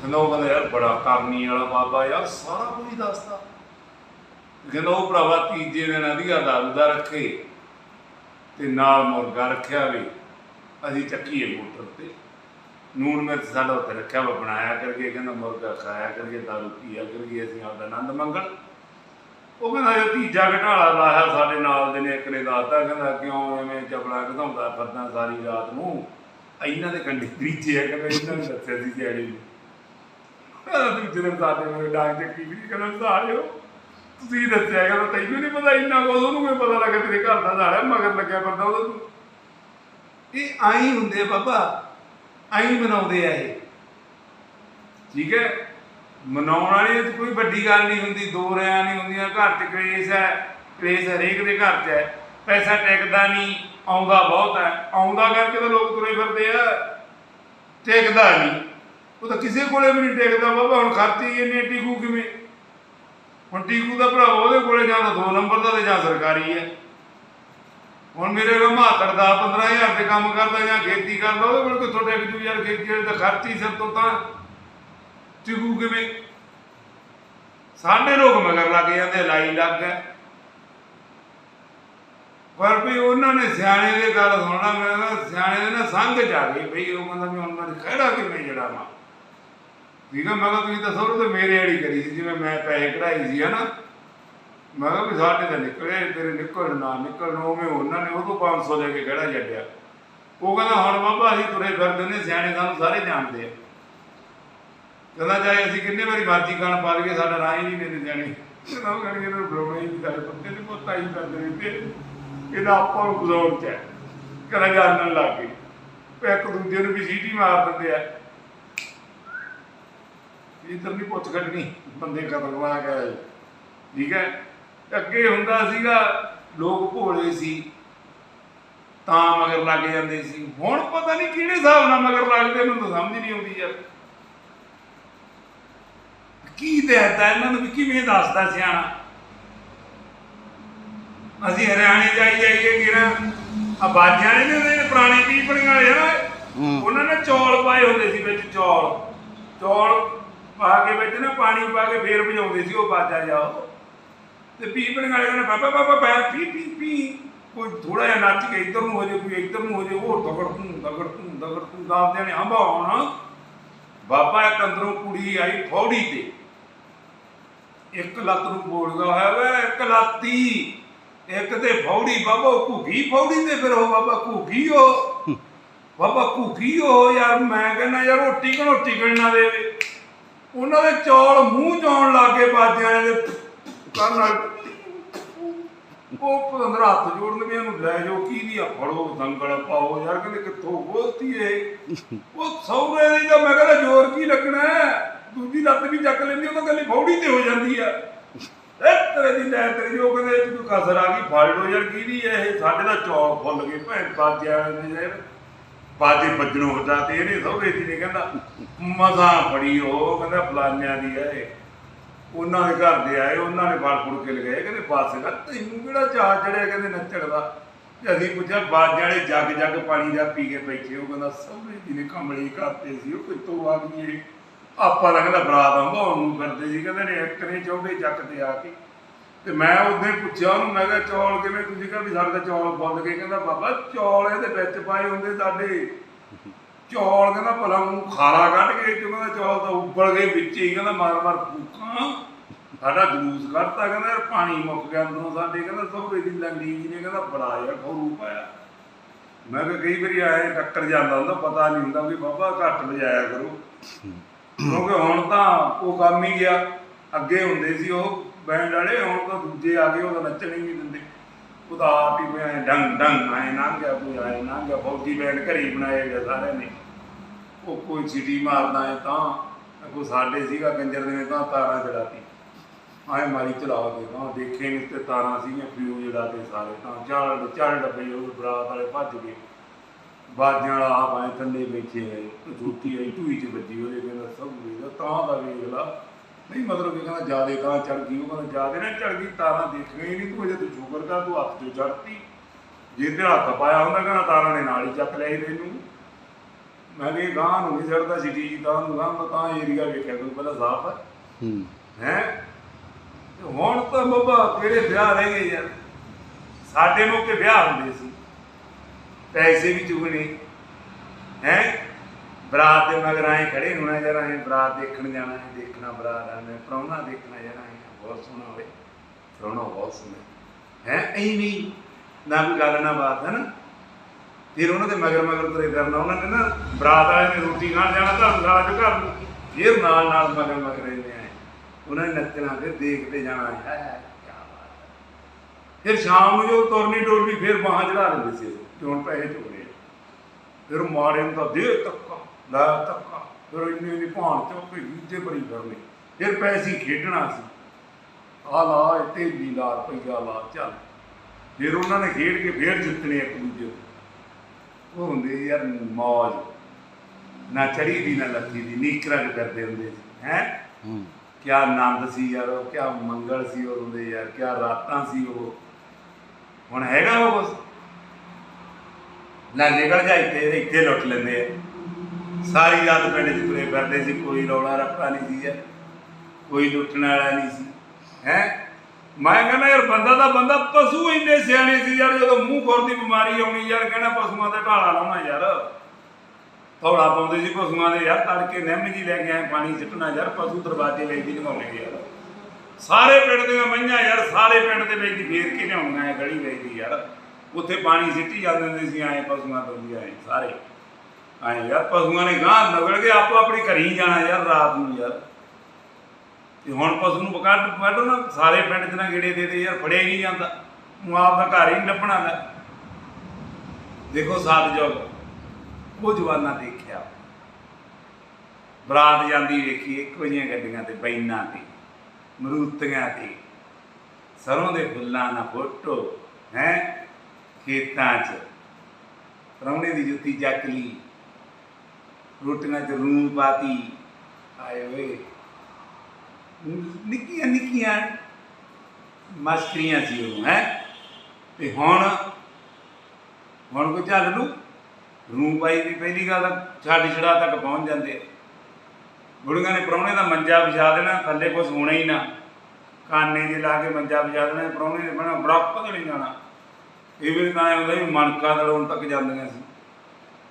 ਕਹਿੰਦਾ ਉਹ ਕਹਿੰਦਾ ਯਾਰ ਬੜਾ ਕਰਨੀ ਵਾਲਾ ਬਾਬਾ ਯਾਰ, ਸਾਰਾ ਕੁਝ ਦੱਸਦਾ। ਕਹਿੰਦਾ ਉਹ ਭਰਾਵਾ ਤੀਜੇ ਦਿਨ ਅਧੀਆ ਦਾਰੂ ਦਾ ਰੱਖੇ ਤੇ ਨਾਲ ਮੁਰਗਾ ਰੱਖਿਆ ਵੀ। ਅਸੀਂ ਚੱਕੀਏ ਮੋਟਰ ਤੇ। ਨੂਨ ਮਿਰਚ ਸਾਡਾ ਉੱਤੇ ਰੱਖਿਆ ਵਾ, ਬਣਾਇਆ ਕਰਕੇ ਕਹਿੰਦਾ ਮੁਰਗਾ ਖਾਇਆ ਕਰਕੇ ਦਾਰੂ ਪੀਆ ਕਰਕੇ ਅਸੀਂ ਆਪਦਾ ਆਨੰਦ ਮੰਗਣ। ਉਹ ਕਹਿੰਦਾ ਇਹ ਤੀਜਾ ਘਟਾਲਾ ਲਾਇਆ ਸਾਡੇ ਨਾਲ ਦੇ ਨੇ, ਇੱਕ ਨੇ ਦੱਸਦਾ ਕਹਿੰਦਾ ਕਿਉਂ ਐਵੇਂ ਚਪਲਾ ਘਧਾਉਂਦਾ ਫਿਰਦਾ ਸਾਰੀ ਰਾਤ ਨੂੰ। ਇਹਨਾਂ ਦੇ ਕੰਡੇ ਤੀਜੇ ਆ, ਕਹਿੰਦਾ ਇਹਨਾਂ ਨੇ ਦੱਸਿਆ ਸੀ ਜਿਹੜੀ ਨੂੰ। ਕਹਿੰਦਾ ਦੂਜੇ ਦਿਨ ਮੇਰੇ ਡਾਂਗ ਚੱਕੀ ਵੀ ਕਹਿੰਦਾ ਸਾਰਿਓ ਤੁਸੀਂ ਦੱਸਿਆ, ਕਹਿੰਦਾ ਤੈਨੂੰ ਨਹੀਂ ਪਤਾ ਇੰਨਾ ਕੁ, ਉਹਨੂੰ ਕੋਈ ਪਤਾ ਲੱਗਾ ਤੇਰੇ ਘਰ ਦਾ ਸਾਲਿਆ ਮਗਰ ਲੱਗਿਆ ਫਿਰਦਾ ਉਹਦਾ ਤੂੰ। ਇਹ ਆਈ ਹੁੰਦੇ ਬਾਬਾ, ਆਈ ਮਨਾਉਂਦੇ ਆ ਇਹ। ਠੀਕ ਹੈ? ਮਨਾਉਣ ਵਾਲੀ ਕੋਈ ਵੱਡੀ ਗੱਲ ਨਹੀਂ ਹੁੰਦੀ, ਦੋ ਰਿਆਂ ਨਹੀਂ ਹੁੰਦੀਆਂ, ਘਰ 'ਚ ਕਲੇਸ਼ ਹੈ, ਕਲੇਸ਼ ਹਰੇਕ ਦੇ ਘਰ 'ਚ ਹੈ, ਪੈਸਾ ਟਿਕਦਾ ਨਹੀਂ। ਆਉਂਦਾ ਬਹੁਤ ਹੈ। ਆਉਂਦਾ ਕਰਕੇ ਤਾਂ ਲੋਕ ਤੁਰੇ ਫਿਰਦੇ ਆ। ਟਿਕਦਾ ਨਹੀਂ। ਉਹ ਤਾਂ ਕਿਸੇ ਕੋਲੇ ਵੀ ਨਹੀਂ ਟਿਕਦਾ ਬਾਬਾ, ਹੁਣ ਖਰਚੇ ਹੀ ਟਿਕੂ ਕਿਵੇਂ? ਹੁਣ ਟੀਕੂ ਦਾ ਭਰਾ ਉਹਦੇ ਕੋਲੇ ਜਾਂ ਤਾਂ ਨੰਬਰ ਦਾ ਤੇ ਜਾਂ ਸਰਕਾਰੀ ਹੈ। ਹੁਣ ਮੇਰੇ ਕੋਲ ਮਾਤੜ ਦਾ 15000 ਦੇ ਕੰਮ ਕਰਦਾ ਜਾਂ ਖੇਤੀ ਕਰਦਾ, ਉਹਦੇ ਕੋਲ ਕਿੱਥੋਂ ਟਿਕ ਜੂ ਯਾਰ? ਖੇਤੀ ਵਾਲੇ ਦਾ ਖਰਚ ਸਿਰ ਤੋਂ ਤਾਂ। ਟਿਕੂ ਕਿਵੇਂ? ਸਾਡੇ ਲੋਕ ਮਗਰ ਲੱਗ ਜਾਂਦੇ ਲਾਈ ਲੱਗ ਗਏ। ਪਰ ਵੀ ਉਹਨਾਂ ਨੇ ਸਿਆਣੇ ਦੇ ਗੱਲ ਸੁਣਨਾ, ਮੈਂ ਕਿਹਾ ਸਿਆਣੇ ਦੇ ਨਾ ਸੰਗ ਜਾ ਗਈ ਬਈ, ਉਹ ਕਹਿੰਦਾ ਵੀ ਹੁਣ ਮੈਂ ਖੜਾ ਕਿਵੇਂ ਜੜਾ ਮਾ ਠੀਕ ਆ, ਮੈਂ ਕਿਹਾ ਤੁਸੀਂ ਦੱਸੋ ਸਹੁਰੇ ਤੇ ਮੇਰੇ ਵਾਲੀ ਕਰੀ ਸੀ, ਜਿਵੇਂ ਮੈਂ ਪੈਸੇ ਕਢਾਈ ਸੀ, ਹਨਾ? ਮੈਂ ਕਿਹਾ ਵੀ ਸਾਡੇ ਤਾਂ ਨਿਕਲੇ, ਤੇਰੇ ਨਿਕਲ ਨਾ ਨਿਕਲ ਉਵੇਂ ਉਹਨਾਂ ਨੇ ਉਹ ਤੋਂ 500 ਲੈ ਕੇ ਖੜਾ ਛੱਡਿਆ। ਉਹ ਕਹਿੰਦਾ, ਹੁਣ ਬਾਬਾ ਅਸੀਂ ਤੁਰੇ ਫਿਰਦੇ ਨੇ, ਸਿਆਣੇ ਸਾਨੂੰ ਸਾਰੇ ਜਾਣਦੇ ਆ। ਕਹਿੰਦਾ, ਚਾਹੇ ਅਸੀਂ ਕਿੰਨੇ ਵਾਰੀ ਮਰਜ਼ੀ ਖਾਣ ਪਾ ਲਈਏ, ਸਾਡਾ ਰਾਹ ਹੀ ਨਹੀਂ ਦਿੰਦੇ ਜਾਣੀ ਉਹ ਕਹਿੰਦੇ ਇਹਨਾਂ ਨੂੰ ਬੁਲਾਉਣਾ ਹੀ ਨਹੀਂ, ਸਾਡੇ ਬੰਦੇ ਨੇ ਪੋਤਾ ਹੀ ਕਰਦੇ ਰਹਿੰਦੇ ਇਹਦਾ ਆਪਾਂ ਨੂੰ ਬੁਲਾਉਣ ਚ ਹੈ। ਕਹਿੰਦਾ ਜਾਣਨ ਲੱਗ ਗਏ ਉਹ ਇੱਕ ਦੂਜੇ ਨੂੰ ਵੀ ਸੀਟੀ ਮਾਰ ਦਿੰਦੇ ਆ। ਇਧਰ ਨਹੀਂ ਪੁੱਛ ਕੱਢਣੀ ਬੰਦੇ ਖਤਰਨਾਕ ਹੈ ਠੀਕ ਹੈ? ਅੱਗੇ ਹੁੰਦਾ ਸੀਗਾ, ਲੋਕ ਭੋਲੇ ਸੀ, ਤਾਂ ਮਗਰ ਲੱਗ ਜਾਂਦੇ ਸੀ। ਹੁਣ ਪਤਾ ਨਹੀਂ ਕਿਹੜੇ ਹਿਸਾਬ ਨਾਲ ਮਗਰ ਲੱਗਦੇ, ਮੈਨੂੰ ਤਾਂ ਸਮਝ ਨਹੀਂ ਆਉਂਦੀ ਯਾਰ। ਕੀ ਦੇਤਾ ਇਹਨਾਂ ਨੂੰ ਕਿਵੇਂ ਦੱਸਦਾ ਸਿਆਣਾ? ਅਸੀਂ ਹਰਿਆਣੇ ਜਾਈ ਜਾਈਏ ਕਿਰਾ ਆ ਬਾਜਾਂ ਨੇ ਉਹਦੇ ਪੁਰਾਣੇ ਪੀਪਣੀਆਂ ਵਾਲੇ ਆ। ਉਹਨਾਂ ਨੇ ਚੌਲ ਪਾਏ ਹੁੰਦੇ ਸੀ ਵਿੱਚ ਚੌਲ। ਚੌਲ ਪਾ ਕੇ ਵਿੱਚ ਨਾ ਪਾਣੀ ਪਾ ਕੇ ਫੇਰ ਵਜਾਉਂਦੇ ਸੀ ਉਹ ਬਾਜਾ ਜਾਓ ਤੇ ਪੀਪਣੀਆਂ ਵਾਲੇ ਕਹਿੰਦੇ ਬਾਬਾ ਬਾਬਾ ਬੈ ਪੀ ਪੀ ਪੀ ਕੋਈ ਥੋੜਾ ਜਿਹਾ ਨੱਚ ਕੇ ਇੱਧਰ ਨੂੰ ਹੋ ਜਾਏ ਕੋਈ ਇੱਧਰ ਨੂੰ ਹੋ ਜਾਏ ਉਹ ਦਗੜ ਤੂੰ ਦਗੜ ਤੂੰ ਦਗੜ ਤੂੰ ਗਾਉਂਦੇ ਨੇ ਹੰਬਾ ਹੁਣ। ਬਾਬਾ ਇੱਕ ਅੰਦਰੋਂ ਕੁੜੀ ਆਈ ਫੌੜੀ ਤੇ। ਇੱਕ ਲੱਤ ਨੂੰ ਬੋਲਦਾ ਹੋਇਆ ਵੇ ਇੱਕ ਲਾਤੀ। ਇੱਕ ਤੇ ਫੌੜੀ ਬਾਬਾ ਘੁੱਗੀ ਫੌੜੀ ਤੇ ਫਿਰ ਉਹ ਬਾਬਾ ਘੁੱਗੀ ਉਹ। ਬਾਬਾ ਘੁੱਗੀ ਉਹ, ਯਾਰ ਮੈਂ ਕਹਿੰਦਾ ਯਾਰ ਰੋਟੀ ਕਣੋ ਟਿਕਣ ਨਾ ਦੇਵੇ। ਉਹਨਾਂ ਦੇ ਚੌਲ ਮੂੰਹ ਚੌਣ ਲੱਗੇ ਬਾਜਿਆਂ ਦੇ। ਕਰਨ ਨਾਲ ਉਹ ਪੰਦਰ ਹੱਥ ਜੋੜਨ ਵੀ ਇਹਨੂੰ ਲੈ ਜਾਓ, ਕੀ ਦੀ ਆ ਫੜੋ, ਦੰਗਲ ਪਾਓ, ਯਾਰ ਕਹਿੰਦੇ ਕਿੱਥੋਂ ਬੋਲਤੀ ਏ ਉਹ ਸੌਰੇ ਦੀ ਤਾਂ ਮੈਂ ਕਹਿੰਦਾ ਜ਼ੋਰ ਕੀ ਲੱਗਣਾ ਦੂਜੀ ਲੱਤ ਵੀ ਚੱਕ ਲੈਂਦੀ, ਉਹ ਤਾਂ ਗੱਲੀ ਫੌੜੀ ਤੇ ਹੋ ਜਾਂਦੀ ਆ। ਇਹ ਤੇਰੇ ਦੀ ਲੈ ਤੇਰੀ ਦੀ, ਕਹਿੰਦੇ ਇਹ ਕਸਰ ਆ ਗਈ ਫੜ ਲਓ ਯਾਰ ਕੀ ਦੀ ਇਹ? ਸਾਡੇ ਦਾ ਚੌਲ ਫੁੱਲ ਗਏ ਭੈਣ ਬਾਜਿਆਂ ਨੇ ਯਾਰ। ਬਾਜੇ ਵੱਜਣੋਂ ਹਟਾ ਤੇ ਇਹਨੇ ਸਹੁਰੇ ਦੀ ਨੇ ਕਹਿੰਦਾ ਮਜ਼ਾ ਫੜੀ ਉਹ ਕਹਿੰਦਾ ਫਲਾਨਿਆਂ ਦੀ ਹੈ ਉਹਨਾਂ ਦੇ ਘਰ ਦੇ ਆਏ ਉਹਨਾਂ ਨੇ ਫੜ ਫੁੜ ਕੇ ਲਗਾਏ ਕਹਿੰਦੇ ਬੱਸ ਦਾ ਤੈਨੂੰ ਕਿਹੜਾ ਚਾਹ ਚੜਿਆ? ਕਹਿੰਦੇ ਨੱਚਣ ਦਾ। ਤੇ ਅਸੀਂ ਪੁੱਛਿਆ ਬਾਜ ਵਾਲੇ ਜੱਗ ਜੱਗ ਪਾਣੀ ਦਾ ਪੀ ਕੇ ਬੈਠੇ ਉਹ ਕਹਿੰਦਾ ਸਹੁਰੇ ਜੀ ਨੇ ਕਮਲੀ ਕਰਤੇ ਸੀ ਉਹ ਕਿੱਥੋਂ ਆ ਗਈ ਇਹ? ਆਪਾਂ ਤਾਂ ਕਹਿੰਦਾ ਬਰਾਤ ਆਉਂਦਾ, ਉਹਨੂੰ ਫਿਰਦੇ ਸੀ, ਕਹਿੰਦੇ ਨੇ ਇੱਕ ਨੇ ਚੌਂਦੇ ਜੱਗ ਤੇ ਆ ਕੇ। ਤੇ ਮੈਂ ਉਹਦੇ ਪੁੱਛਿਆ ਉਹਨੂੰ, ਮੈਂ ਕਿਹਾ, ਚੌਲ ਕਿਵੇਂ? ਤੁਸੀਂ ਕਿਹਾ ਵੀ ਸਾਡੇ ਤਾਂ ਚੌਲ ਫੁੱਲ ਗਏ। ਕਹਿੰਦਾ, ਬਾਬਾ, ਚੌਲ ਇਹਦੇ ਵਿੱਚ ਪਾਏ ਹੁੰਦੇ ਸਾਡੇ। ਚੌਲ, ਕਹਿੰਦਾ, ਭਲਾ ਨੂੰ ਖਾਰਾ ਕੱਢ ਕੇ ਕਿ ਕਹਿੰਦਾ ਚੌਲ ਤਾਂ ਉੱਬਲ ਗਏ ਵਿੱਚ ਹੀ। ਕਹਿੰਦਾ, ਮਾਰ ਮਾਰ, ਫੂਕਾਂ। ਸਾਡਾ ਜਲੂਸ ਕੱਢਤਾ। ਕਹਿੰਦਾ, ਯਾਰ, ਪਾਣੀ ਮੁੱਕ ਗਿਆ ਅੰਦਰੋਂ ਸਾਡੇ। ਕਹਿੰਦਾ, ਸਹੁਰੇ ਦੀ ਲੰਡੀ ਜੀ ਨੇ ਕਹਿੰਦਾ, ਬੜਾ ਯਾਰ ਖੌਰੂ ਪਾਇਆ। ਮੈਂ ਕਿਹਾ, ਕਈ ਵਾਰੀ ਆਏ ਟੱਕਰ ਜਾਂਦਾ ਹੁੰਦਾ, ਪਤਾ ਨਹੀਂ ਹੁੰਦਾ ਵੀ ਬਾਬਾ, ਘੱਟ ਵਜਾਇਆ ਕਰੋ। ਕਿਉਂਕਿ ਹੁਣ ਤਾਂ ਉਹ ਕੰਮ ਹੀ ਗਿਆ। ਅੱਗੇ ਹੁੰਦੇ ਸੀ ਉਹ ਬੈਂਡ ਵਾਲੇ, ਹੁਣ ਤਾਂ ਦੂਜੇ ਆ ਗਏ, ਉਹ ਨੱਚਣ ਹੀ ਨਹੀਂ ਦਿੰਦੇ। ਉਹਦਾ ਆਪ ਹੀ ਮੈਂ ਡੰਗ ਡੰਗ, ਆਏ ਨਾ ਗਿਆ ਕੋਈ ਆਏ ਨਾ ਗਿਆ ਫੌਜੀ ਬੈਂਡ ਘਰੇ ਬਣਾਏ ਗਏ ਸਾਰਿਆਂ ਨੇ। ਉਹ ਕੋਈ ਛਿਟੀ ਮਾਰਦਾ ਹੈ ਤਾਂ ਕੋਈ ਸਾਡੇ ਸੀਗਾ ਕੰਜਰ ਦੇ ਨੇ ਤਾਂ ਤਾਰਾਂ ਚੜਾਤੀ ਆਏ ਮਾਰੀ ਚਲਾ ਕੇ ਤਾਂ ਦੇਖੇ ਨਹੀਂ ਤੇ ਤਾਰਾਂ ਸੀਗੀਆਂ, ਫਿਊਜ਼ ਜੜਾਤੇ ਸਾਰੇ ਤਾਂ, ਚਾਰ ਚਾਰ ਡੱਬੇ ਉਹ ਬਰਾਤ ਵਾਲੇ ਭੱਜ ਗਏ। ਬਾਜਾਂ ਵਾਲਾ ਆਪ ਆਏ ਥੱਲੇ ਬੈਠੇ ਹੈ ਜੁੱਤੀ ਆਈ ਟੂਈ ਚ ਵੱਜੀ ਉਹਦੇ ਕਹਿੰਦਾ ਸਭ ਵੇਖਦਾ ਤਾਂ ਦਾ ਵੇਖ ਲਾ। ਨਹੀਂ ਮਤਲਬ ਕਿ ਕਹਿੰਦਾ ਜਿਆਦੇ ਤਾਂ ਚੜ ਗਈ ਉਹ ਕਹਿੰਦਾ ਜਿਆਦੇ ਨਾ ਚੜ ਗਈ ਤਾਰਾਂ ਦੇਖੀਆਂ ਹੀ ਨਹੀਂ ਤੂੰ ਅਜੇ ਤੂੰ ਸ਼ੁਕਰ ਕਰ ਤੂੰ ਹੱਥ ਚੋਂ ਚੜਤੀ ਜੇ ਤੇ ਹੱਥ ਪਾਇਆ ਹੁੰਦਾ ਕਹਿੰਦਾ ਤਾਰਾਂ ਨੇ ਨਾਲ ਹੀ ਚੱਕ ਲਿਆ ਤੈਨੂੰ। ਮੈਂ ਵੀ ਗਾਂ ਨੂੰ ਨਹੀਂ ਛੱਡਦਾ ਸੀ ਜੀ ਤਾਂ ਨੂੰ ਗਾਂ ਤਾਂ ਏਰੀਆ ਵੇਖਿਆ ਤੂੰ ਪਹਿਲਾਂ ਸਾਫ਼ ਹੈ। ਹੂੰ। ਹੈ? ਹੁਣ ਤਾਂ ਬਾਬਾ ਕਿਹੜੇ ਵਿਆਹ ਰਹਿ ਗਏ ਯਾਰ? ਸਾਡੇ ਮੌਕੇ ਵਿਆਹ ਹੁੰਦੇ ਸੀ। ਪੈਸੇ ਵੀ ਚੁਗਣੇ। ਹੈ? ਬਰਾਤ ਦੇ ਮਗਰ ਆਏ ਖੜੇ ਹੋਣਾ ਯਾਰ ਐ ਬਰਾਤ ਦੇਖਣ ਜਾਣਾ ਹੈ, ਦੇਖਣਾ ਬਰਾਤ ਆਣੇ ਪ੍ਰਾਹੁਣਾ ਦੇਖਣਾ ਯਾਰ ਐ ਬਹੁਤ ਸੋਹਣਾ ਹੋਵੇ। ਪ੍ਰਾਹੁਣਾ ਬਹੁਤ ਸੋਹਣਾ। ਹੈ? ਐ ਨਾ ਕੋਈ ਗੱਲ ਨਾ ਬਾਤ, ਹੈ ਨਾ? ਫਿਰ ਉਹਨਾਂ ਦੇ ਮਗਰ ਮਗਰ ਤੁਰੇ ਕਰਨਾ ਉਹਨਾਂ ਨੇ ਨਾ ਬਰਾਤ ਵਾਲੇ ਨੇ ਰੋਟੀ ਖਾਣ ਜਾਣਾ ਧਰਮਸ਼ਾਲਾ ਚ ਘਰ ਨੂੰ। ਫਿਰ ਨਾਲ ਨਾਲ ਮਗਰ ਮਗਰ ਰਹਿੰਦੇ ਆਏ। ਉਹਨਾਂ ਨੇ ਨੱਚਣਾ, ਫਿਰ ਦੇਖਦੇ ਜਾਣਾ ਹੈ ਕੀ ਬਾਤ ਹੈ। ਫਿਰ ਸ਼ਾਮ ਨੂੰ ਜੋ ਤੁਰਨੀ ਟੋਰਨੀ ਫਿਰ ਬਾਹਾਂ ਚੜਾ ਲੈਂਦੇ ਸੀ ਤੇ ਹੁਣ ਪੈਸੇ ਚੁਗਣੇ ਫਿਰ ਮਾਰੇ ਦੇ ਤੱਕਾ ਲਾ ਤੱਕਾ ਫਿਰ ਇੰਨੀ ਇੰਨੀ ਭਾਣ ਚੁੱਕ ਕੇ ਦੂਜੇ ਬਰੀ ਕਰਨੇ। ਫਿਰ ਪੈਸੇ ਖੇਡਣਾ ਸੀ। ਆ ਲਾ ਇੱਥੇ ਵੀ ਲਾ ਰੁਪਈਆ ਲਾ ਚੱਲ। ਫਿਰ ਉਹਨਾਂ ਨੇ ਖੇਡ ਕੇ ਫਿਰ ਜਿੱਤਣੇ ਇੱਕ ਦੂਜੇ ਉਹ ਹੁੰਦੇ ਯਾਰ ਮੌਜ। ਨਾ ਚੜੀ ਦੀ ਨਾ ਲੱਥੀ ਦੀ ਨੀਕਰਾਂ ਚ ਕਰਦੇ ਹੁੰਦੇ ਸੀ ਹੈ? ਹੂੰ। ਕਿਆ ਆਨੰਦ ਸੀ ਯਾਰ ਉਹ ਕਿਆ ਮੰਗਲ ਸੀ ਉਹ ਹੁੰਦੇ ਯਾਰ ਕਿਆ ਰਾਤਾਂ ਸੀ ਉਹ। ਹੁਣ ਹੈਗਾ ਉਹ ਕੁਛ ਲੈ ਨਿਕਲ ਜਾ ਇੱਥੇ ਇੱਥੇ ਲੁੱਟ ਲੈਂਦੇ ਆ। ਸਾਰੀ ਰਾਤ ਪਿੰਡ 'ਚ ਤੁਰੇ ਫਿਰਦੇ ਸੀ, ਕੋਈ ਰੌਲਾ ਰੱਪਾ ਨਹੀਂ ਸੀ ਕੋਈ ਲੁੱਟਣ ਵਾਲਾ ਨਹੀਂ ਸੀ। ਹੈ? ਮੈਂ ਕਹਿੰਦਾ, ਯਾਰ ਬੰਦਾ ਤਾਂ ਬੰਦਾ, ਪਸ਼ੂ ਇੰਨੇ ਸਿਆਣੇ ਸੀ ਯਾਰ, ਜਦੋਂ ਮੂੰਹ ਖੋਰ ਦੀ ਬਿਮਾਰੀ ਆਉਣੀ, ਯਾਰ ਕਹਿੰਦਾ ਪਸ਼ੂਆਂ ਦਾ ਢਾਲਾ ਲਾਉਣਾ ਯਾਰ। ਥੋੜਾ ਪਾਉਂਦੇ ਸੀ ਪਸ਼ੂਆਂ ਦੇ, ਯਾਰ ਤੜਕੇ ਨਿੰਮ ਜੀ ਲੈ ਕੇ ਆਏ, ਪਾਣੀ ਸਿੱਟਣਾ ਯਾਰ, ਪਸ਼ੂ ਦਰਵਾਜ਼ੇ ਵਿੱਚ ਦੀ ਲਗਾਉਣੇ ਯਾਰ। ਸਾਰੇ ਪਿੰਡ ਦੀਆਂ ਮਈਆਂ ਯਾਰ, ਸਾਰੇ ਪਿੰਡ ਦੇ ਵਿੱਚ ਦੀ ਫੇਰ ਕੇ ਲਿਆਉਣੀਆਂ ਹੈ, ਗਲੀ ਵਿੱਚ ਯਾਰ। ਉੱਥੇ ਪਾਣੀ ਸਿੱਟੀ ਜਾਂਦੇ ਹੁੰਦੇ ਸੀ, ਐਂ ਪਸ਼ੂਆਂ ਤੋਂ ਵੀ ਆਏ ਸਾਰੇ। ਐਂ ਯਾਰ, ਪਸ਼ੂਆਂ ਨੇ ਗਾਂ ਨਗੜ ਕੇ ਆਪੋ ਆਪਣੀ ਘਰੀ ਜਾਣਾ ਯਾਰ ਰਾਤ ਨੂੰ ਯਾਰ। ਤੇ ਹੁਣ ਪਸ਼ੂ ਨੂੰ ਪਕੜ ਕੱਢੋ ਨਾ, ਸਾਰੇ ਪਿੰਡ 'ਚ ਨਾ ਗੇੜੇ ਦੇ ਦੇ ਯਾਰ, ਫੜਿਆ ਹੀ ਨਹੀਂ ਜਾਂਦਾ। ਉਹ ਦਾ ਘਰ ਹੀ ਲੱਭਣਾ ਲੈ ਦੇਖੋ ਸਾਧ ਜੋਗ, ਉਹ ਜਵਾਨਾ ਦੇਖਿਆ। ਬਰਾਤ ਜਾਂਦੀ ਵੇਖੀ, ਇੱਕੋ ਜਿਹੀਆਂ ਗੱਡੀਆਂ ਤੇ, ਬੈਨਾਂ ਤੇ, ਮਰੂਤੀਆਂ ਤੇ। ਸਰੋਂ ਦੇ ਫੁੱਲਾਂ ਨਾਲ ਫੋਟੋ, ਹੈ? ਖੇਤਾਂ 'ਚ, ਪ੍ਰਾਹੁਣੇ ਦੀ ਜੁੱਤੀ ਚੱਕ ਲਈ, ਰੋਟੀਆਂ 'ਚ ਰੂੰ ਪਾਤੀ, ਆਏ ਓਏ। ਨਿੱਕੀਆਂ ਨਿੱਕੀਆਂ ਮਸਕਰੀਆਂ ਸੀ ਉਹ, ਹੈ? ਤੇ ਹੁਣ ਹੁਣ ਕੋ ਝੱਲ ਲੂ? ਰੂੰ ਪਾਈ ਵੀ ਪਹਿਲੀ ਗੱਲ ਛੱਡ ਛੜਾ ਤੱਕ ਪਹੁੰਚ ਜਾਂਦੇ। ਗੁੜੀਆਂ ਨੇ ਪ੍ਰਾਹੁਣੇ ਦਾ ਮੰਜਾ ਵਿਛਾ ਦੇਣਾ, ਥੱਲੇ ਕੁਝ ਹੋਣਾ ਹੀ ਨਾ। ਕਾਨੇ ਜੇ ਲਾ ਕੇ ਮੰਜਾ ਵਿਛਾ ਦੇਣਾ, ਪ੍ਰਾਹੁਣੇ ਨੇ ਬਣਾ ਬੜਕ ਨਹੀਂ ਜਾਣਾ। ਇਹ ਵੀ ਤਾਂ ਐਂ ਵੀ ਮਣਕਾ ਦਲਾਉਣ ਤੱਕ ਜਾਂਦੀਆਂ ਸੀ।